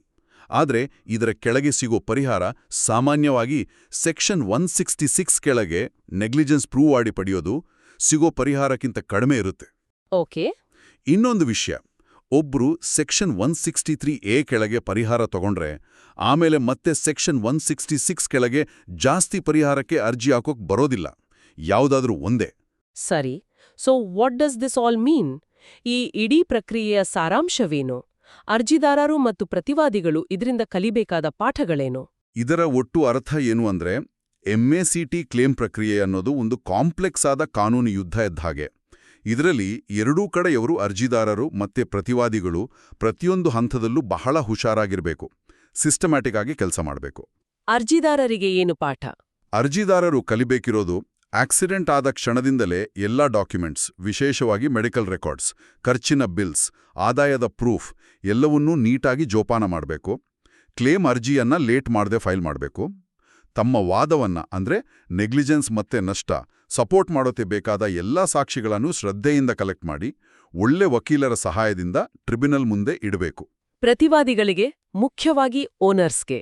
ಆದ್ರೆ ಇದರ ಕೆಳಗೆ ಸಿಗೋ ಪರಿಹಾರ ಸಾಮಾನ್ಯವಾಗಿ ಸೆಕ್ಷನ್ ಒನ್ ಸಿಕ್ಸ್ಟಿ ಸಿಕ್ಸ್ ಕೆಳಗೆ ನೆಗ್ಲಿಜೆನ್ಸ್ ಪ್ರೂವ್ ಮಾಡಿ ಪಡೆಯೋದು ಸಿಗೋ ಪರಿಹಾರಕ್ಕಿಂತ ಕಡಿಮೆ ಇರುತ್ತೆ. ಓಕೆ. ಇನ್ನೊಂದು ವಿಷಯ. ಒಬ್ರು section one sixty three A ಕೆಳಗೆ ಪರಿಹಾರ ತಗೊಂಡ್ರೆ ಆಮೇಲೆ ಮತ್ತೆ ಸೆಕ್ಷನ್ ಒನ್ ಸಿಕ್ಸ್ಟಿ ಸಿಕ್ಸ್ ಕೆಳಗೆ ಜಾಸ್ತಿ ಪರಿಹಾರಕ್ಕೆ ಅರ್ಜಿ ಹಾಕೋಕ್ ಬರೋದಿಲ್ಲ. ಯಾವುದಾದ್ರೂ ಒಂದೇ. ಸರಿ. So what does this all mean ಈ ಇಡೀ ಪ್ರಕ್ರಿಯೆಯ ಸಾರಾಂಶವೇನು? ಅರ್ಜಿದಾರರು ಮತ್ತು ಪ್ರತಿವಾದಿಗಳು ಇದರಿಂದ ಕಲಿಬೇಕಾದ ಪಾಠಗಳೇನು? ಇದರ ಒಟ್ಟು ಅರ್ಥ ಏನು ಅಂದ್ರೆ ಎಂಎಸಿಟಿ ಕ್ಲೇಮ್ ಪ್ರಕ್ರಿಯೆ ಅನ್ನೋದು ಒಂದು ಕಾಂಪ್ಲೆಕ್ಸ್ ಆದ ಕಾನೂನು ಯುದ್ಧ ಇದ್ದ ಹಾಗೆ. ಇದರಲ್ಲಿ ಎರಡೂ ಕಡೆಯವರು ಅರ್ಜಿದಾರರು ಮತ್ತೆ ಪ್ರತಿವಾದಿಗಳು ಪ್ರತಿಯೊಂದು ಹಂತದಲ್ಲೂ ಬಹಳ ಹುಷಾರಾಗಿರಬೇಕು ಸಿಸ್ಟಮ್ಯಾಟಿಕ್ ಆಗಿ ಕೆಲಸ ಮಾಡಬೇಕು. ಅರ್ಜಿದಾರರಿಗೆ ಏನು ಪಾಠ? ಅರ್ಜಿದಾರರು ಕಲಿಬೇಕಿರೋದು ಆಕ್ಸಿಡೆಂಟ್ ಆದ ಕ್ಷಣದಿಂದಲೇ ಎಲ್ಲಾ ಡಾಕ್ಯುಮೆಂಟ್ಸ್ ವಿಶೇಷವಾಗಿ ಮೆಡಿಕಲ್ ರೆಕಾರ್ಡ್ಸ್ ಖರ್ಚಿನ ಬಿಲ್ಸ್ ಆದಾಯದ ಪ್ರೂಫ್ ಎಲ್ಲವನ್ನೂ ನೀಟಾಗಿ ಜೋಪಾನ ಮಾಡಬೇಕು ಕ್ಲೇಮ್ ಅರ್ಜಿಯನ್ನ ಲೇಟ್ ಮಾಡದೆ ಫೈಲ್ ಮಾಡಬೇಕು. ತಮ್ಮ ವಾದವನ್ನ ಅಂದ್ರೆ ನೆಗ್ಲಿಜೆನ್ಸ್ ಮತ್ತೆ ನಷ್ಟ ಸಪೋರ್ಟ್ ಮಾಡೋತೆ ಬೇಕಾದ ಎಲ್ಲಾ ಸಾಕ್ಷಿಗಳನ್ನು ಶ್ರದ್ಧೆಯಿಂದ ಕಲೆಕ್ಟ್ ಮಾಡಿ ಒಳ್ಳೆ ವಕೀಲರ ಸಹಾಯದಿಂದ ಟ್ರಿಬ್ಯುನಲ್ ಮುಂದೆ ಇಡಬೇಕು. ಪ್ರತಿವಾದಿಗಳಿಗೆ ಮುಖ್ಯವಾಗಿ ಓನರ್ಸ್ಗೆ.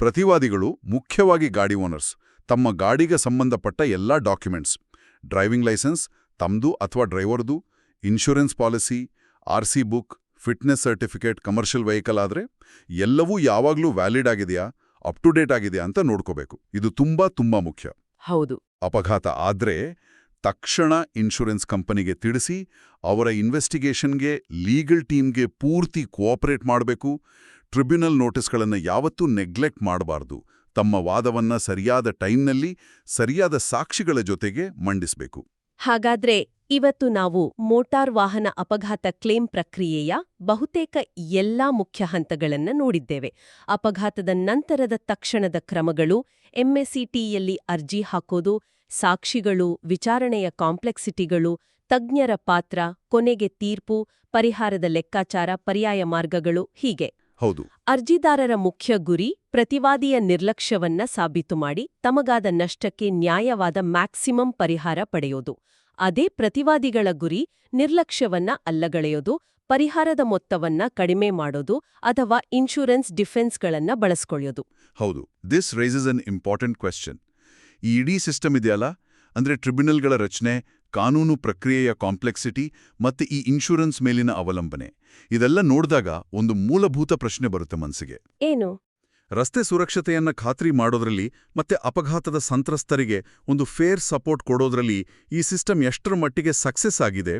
ಪ್ರತಿವಾದಿಗಳು ಮುಖ್ಯವಾಗಿ ಗಾಡಿ ಓನರ್ಸ್ ತಮ್ಮ ಗಾಡಿಗೆ ಸಂಬಂಧಪಟ್ಟ ಎಲ್ಲಾ ಡಾಕ್ಯುಮೆಂಟ್ಸ್ ಡ್ರೈವಿಂಗ್ ಲೈಸೆನ್ಸ್ ತಮ್ದು ಅಥವಾ ಡ್ರೈವರ್ದು insurance policy R C book fitness certificate commercial vehicle ಆದರೆ ಎಲ್ಲವೂ ಯಾವಾಗಲೂ ವ್ಯಾಲಿಡ್ ಆಗಿದೆಯಾ? ಅಪ್ ಟು ಡೇಟ್ ಆಗಿದೆಯಾ ಅಂತ ನೋಡ್ಕೋಬೇಕು. ಇದು ತುಂಬಾ ತುಂಬಾ ಮುಖ್ಯ. ಹೌದು. ಅಪಘಾತ ಆದ್ರೆ ತಕ್ಷಣ ಇನ್ಶೂರೆನ್ಸ್ ಕಂಪನಿಗೆ ತಿಳಿಸಿ ಅವರ ಇನ್ವೆಸ್ಟಿಗೇಷನ್ಗೆ ಲೀಗಲ್ ಟೀಮ್ಗೆ ಪೂರ್ತಿ ಕೋಆಪರೇಟ್ ಮಾಡಬೇಕು. ಟ್ರಿಬ್ಯುನಲ್ ನೋಟಿಸ್ಗಳನ್ನು ಯಾವತ್ತೂ ನೆಗ್ಲೆಕ್ಟ್ ಮಾಡಬಾರ್ದು. ತಮ್ಮ ವಾದವನ್ನ ಸರಿಯಾದ ಟೈಮ್ನಲ್ಲಿ ಸರಿಯಾದ ಸಾಕ್ಷಿಗಳ ಜೊತೆಗೆ ಮಂಡಿಸಬೇಕು. ಹಾಗಾದ್ರೆ ಇವತ್ತು ನಾವು ಮೋಟಾರ್ ವಾಹನ ಅಪಘಾತ ಕ್ಲೇಮ್ ಪ್ರಕ್ರಿಯೆಯ ಬಹುತೇಕ ಎಲ್ಲಾ ಮುಖ್ಯ ಹಂತಗಳನ್ನು ನೋಡಿದ್ದೇವೆ. ಅಪಘಾತದ ನಂತರದ ತಕ್ಷಣದ ಕ್ರಮಗಳು ಎಂಎಸ್ಸಿಟಿಯಲ್ಲಿ ಅರ್ಜಿ ಹಾಕೋದು ಸಾಕ್ಷಿಗಳು ವಿಚಾರಣೆಯ ಕಾಂಪ್ಲೆಕ್ಸಿಟಿಗಳು ತಜ್ಞರ ಪಾತ್ರ ಕೊನೆಗೆ ತೀರ್ಪು ಪರಿಹಾರದ ಲೆಕ್ಕಾಚಾರ ಪರ್ಯಾಯ ಮಾರ್ಗಗಳು ಹೀಗೆ. ಹೌದು. ಅರ್ಜಿದಾರರ ಮುಖ್ಯ ಗುರಿ ಪ್ರತಿವಾದಿಯ ನಿರ್ಲಕ್ಷ್ಯವನ್ನ ಸಾಬೀತು ಮಾಡಿ ತಮಗಾದ ನಷ್ಟಕ್ಕೆ ನ್ಯಾಯವಾದ ಮ್ಯಾಕ್ಸಿಮಂ ಪರಿಹಾರ ಪಡೆಯೋದು. ಅದೇ ಪ್ರತಿವಾದಿಗಳ ಗುರಿ ನಿರ್ಲಕ್ಷ್ಯವನ್ನ ಅಲ್ಲಗಳೆಯೋದು ಪರಿಹಾರದ ಮೊತ್ತವನ್ನ ಕಡಿಮೆ ಮಾಡೋದು ಅಥವಾ ಇನ್ಶೂರೆನ್ಸ್ ಡಿಫೆನ್ಸ್ಗಳನ್ನ ಬಳಸ್ಕೊಳ್ಳೋದು ಹೌದು this raises an important question ಈ ಇಡೀ ಸಿಸ್ಟಮ್ ಇದೆಯಲ್ಲ? ಅಂದ್ರೆ ಟ್ರಿಬ್ಯುನಲ್ಗಳ ರಚನೆ ಕಾನೂನು ಪ್ರಕ್ರಿಯೆಯ ಕಾಂಪ್ಲೆಕ್ಸಿಟಿ ಮತ್ತೆ ಈ ಇನ್ಶೂರೆನ್ಸ್ ಮೇಲಿನ ಅವಲಂಬನೆ. ಇದೆಲ್ಲ ನೋಡಿದಾಗ ಒಂದು ಮೂಲಭೂತ ಪ್ರಶ್ನೆ ಬರುತ್ತೆ ಮನಸ್ಸಿಗೆ ಏನು? ರಸ್ತೆ ಸುರಕ್ಷತೆಯನ್ನ ಖಾತ್ರಿ ಮಾಡೋದ್ರಲ್ಲಿ ಮತ್ತೆ ಅಪಘಾತದ ಸಂತ್ರಸ್ತರಿಗೆ ಒಂದು ಫೇರ್ ಸಪೋರ್ಟ್ ಕೊಡೋದ್ರಲ್ಲಿ ಈ ಸಿಸ್ಟಮ್ ಎಷ್ಟರ ಮಟ್ಟಿಗೆ ಸಕ್ಸೆಸ್ ಆಗಿದೆ,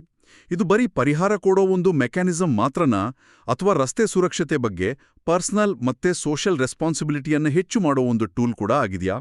ಇದು ಬರೀ ಪರಿಹಾರ ಕೊಡೋ ಒಂದು ಮೆಕ್ಯಾನಿಸಂ ಮಾತ್ರನಾ, ಅಥವಾ ರಸ್ತೆ ಸುರಕ್ಷತೆ ಬಗ್ಗೆ ಪರ್ಸನಲ್ ಮತ್ತೆ ಸೋಷಿಯಲ್ ರೆಸ್ಪಾನ್ಸಿಬಿಲಿಟಿಯನ್ನು ಹೆಚ್ಚು ಮಾಡೋ ಒಂದು ಟೂಲ್ ಕೂಡ ಆಗಿದೆಯಾ?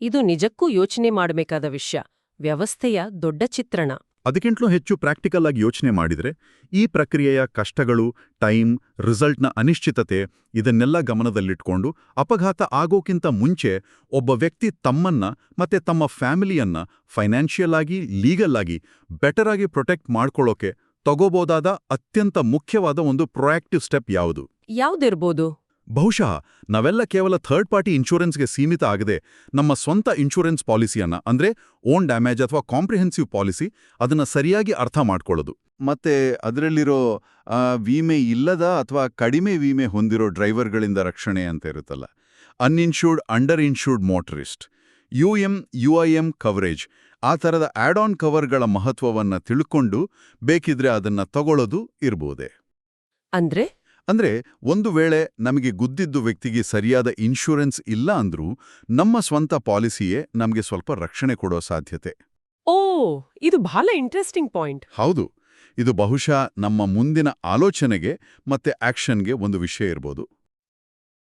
ಇದು ನಿಜಕ್ಕೂ ಯೋಚನೆ ಮಾಡಬೇಕಾದ ವಿಷಯ, ವ್ಯವಸ್ಥೆಯ ದೊಡ್ಡ ಚಿತ್ರಣ. ಅದಕ್ಕಿಂತಲೂ ಹೆಚ್ಚು ಪ್ರಾಕ್ಟಿಕಲ್ ಆಗಿ ಯೋಚನೆ ಮಾಡಿದರೆ, ಈ ಪ್ರಕ್ರಿಯೆಯ ಕಷ್ಟಗಳು ಟೈಮ್ ರಿಸಲ್ಟ್ನ ಅನಿಶ್ಚಿತತೆ ಇದನ್ನೆಲ್ಲ ಗಮನದಲ್ಲಿಟ್ಕೊಂಡು ಅಪಘಾತ ಆಗೋಕ್ಕಿಂತ ಮುಂಚೆ ಒಬ್ಬ ವ್ಯಕ್ತಿ ತಮ್ಮನ್ನ ಮತ್ತೆ ತಮ್ಮ ಫ್ಯಾಮಿಲಿಯನ್ನ ಫೈನಾನ್ಷಿಯಲ್ ಆಗಿ ಲೀಗಲ್ ಆಗಿ ಬೆಟರ್ ಆಗಿ ಪ್ರೊಟೆಕ್ಟ್ ಮಾಡ್ಕೊಳ್ಳೋಕೆ ತಗೋಬೋದಾದ ಅತ್ಯಂತ ಮುಖ್ಯವಾದ ಒಂದು ಪ್ರೊಯಾಕ್ಟಿವ್ ಸ್ಟೆಪ್ ಯಾವುದು? ಯಾವ್ದಿರ್ಬೋದು? ಬಹುಶಃ ನಾವೆಲ್ಲ ಕೇವಲ ಥರ್ಡ್ ಪಾರ್ಟಿ ಇನ್ಶೂರೆನ್ಸ್ಗೆ ಸೀಮಿತ ಆಗದೆ ನಮ್ಮ ಸ್ವಂತ ಇನ್ಶೂರೆನ್ಸ್ ಪಾಲಿಸಿಯನ್ನ ಅಂದ್ರೆ ಓನ್ ಡ್ಯಾಮೇಜ್ ಅಥವಾ ಕಾಂಪ್ರಿಹೆನ್ಸಿವ್ ಪಾಲಿಸಿ ಅದನ್ನ ಸರಿಯಾಗಿ ಅರ್ಥ ಮಾಡ್ಕೊಳ್ಳೋದು. ಮತ್ತೆ ಅದರಲ್ಲಿರೋ ವಿಮೆ ಇಲ್ಲದ ಅಥವಾ ಕಡಿಮೆ ವಿಮೆ ಹೊಂದಿರೋ ಡ್ರೈವರ್ಗಳಿಂದ ರಕ್ಷಣೆ ಅಂತ ಇರುತ್ತಲ್ಲ. Uninsured underinsured motorist U M U I M coverage ಆ ಥರದ ಆಡ್ ಆನ್ ಕವರ್ಗಳ ಮಹತ್ವವನ್ನ ತಿಳ್ಕೊಂಡು ಬೇಕಿದ್ರೆ ಅದನ್ನ ತಗೊಳ್ಳೋದು ಇರ್ಬೋದೇ? ಅಂದ್ರೆ? ಅಂದ್ರೆ ಒಂದು ವೇಳೆ ನಮಗೆ ಗುದ್ದಿದ್ದು ವ್ಯಕ್ತಿಗೆ ಸರಿಯಾದ ಇನ್ಶೂರೆನ್ಸ್ ಇಲ್ಲ ಅಂದ್ರೂ ನಮ್ಮ ಸ್ವಂತ ಪಾಲಿಸಿಯೇ ನಮಗೆ ಸ್ವಲ್ಪ ರಕ್ಷಣೆ ಕೊಡೋ ಸಾಧ್ಯತೆ. ಓ ಇದು ಬಹಳ ಇಂಟ್ರೆಸ್ಟಿಂಗ್ ಪಾಯಿಂಟ್ ಹೌದು ಇದು ಬಹುಶಃ ನಮ್ಮ ಮುಂದಿನ ಆಲೋಚನೆಗೆ ಮತ್ತೆ ಆಕ್ಷನ್ಗೆ ಒಂದು ವಿಷಯ ಇರ್ಬೋದು.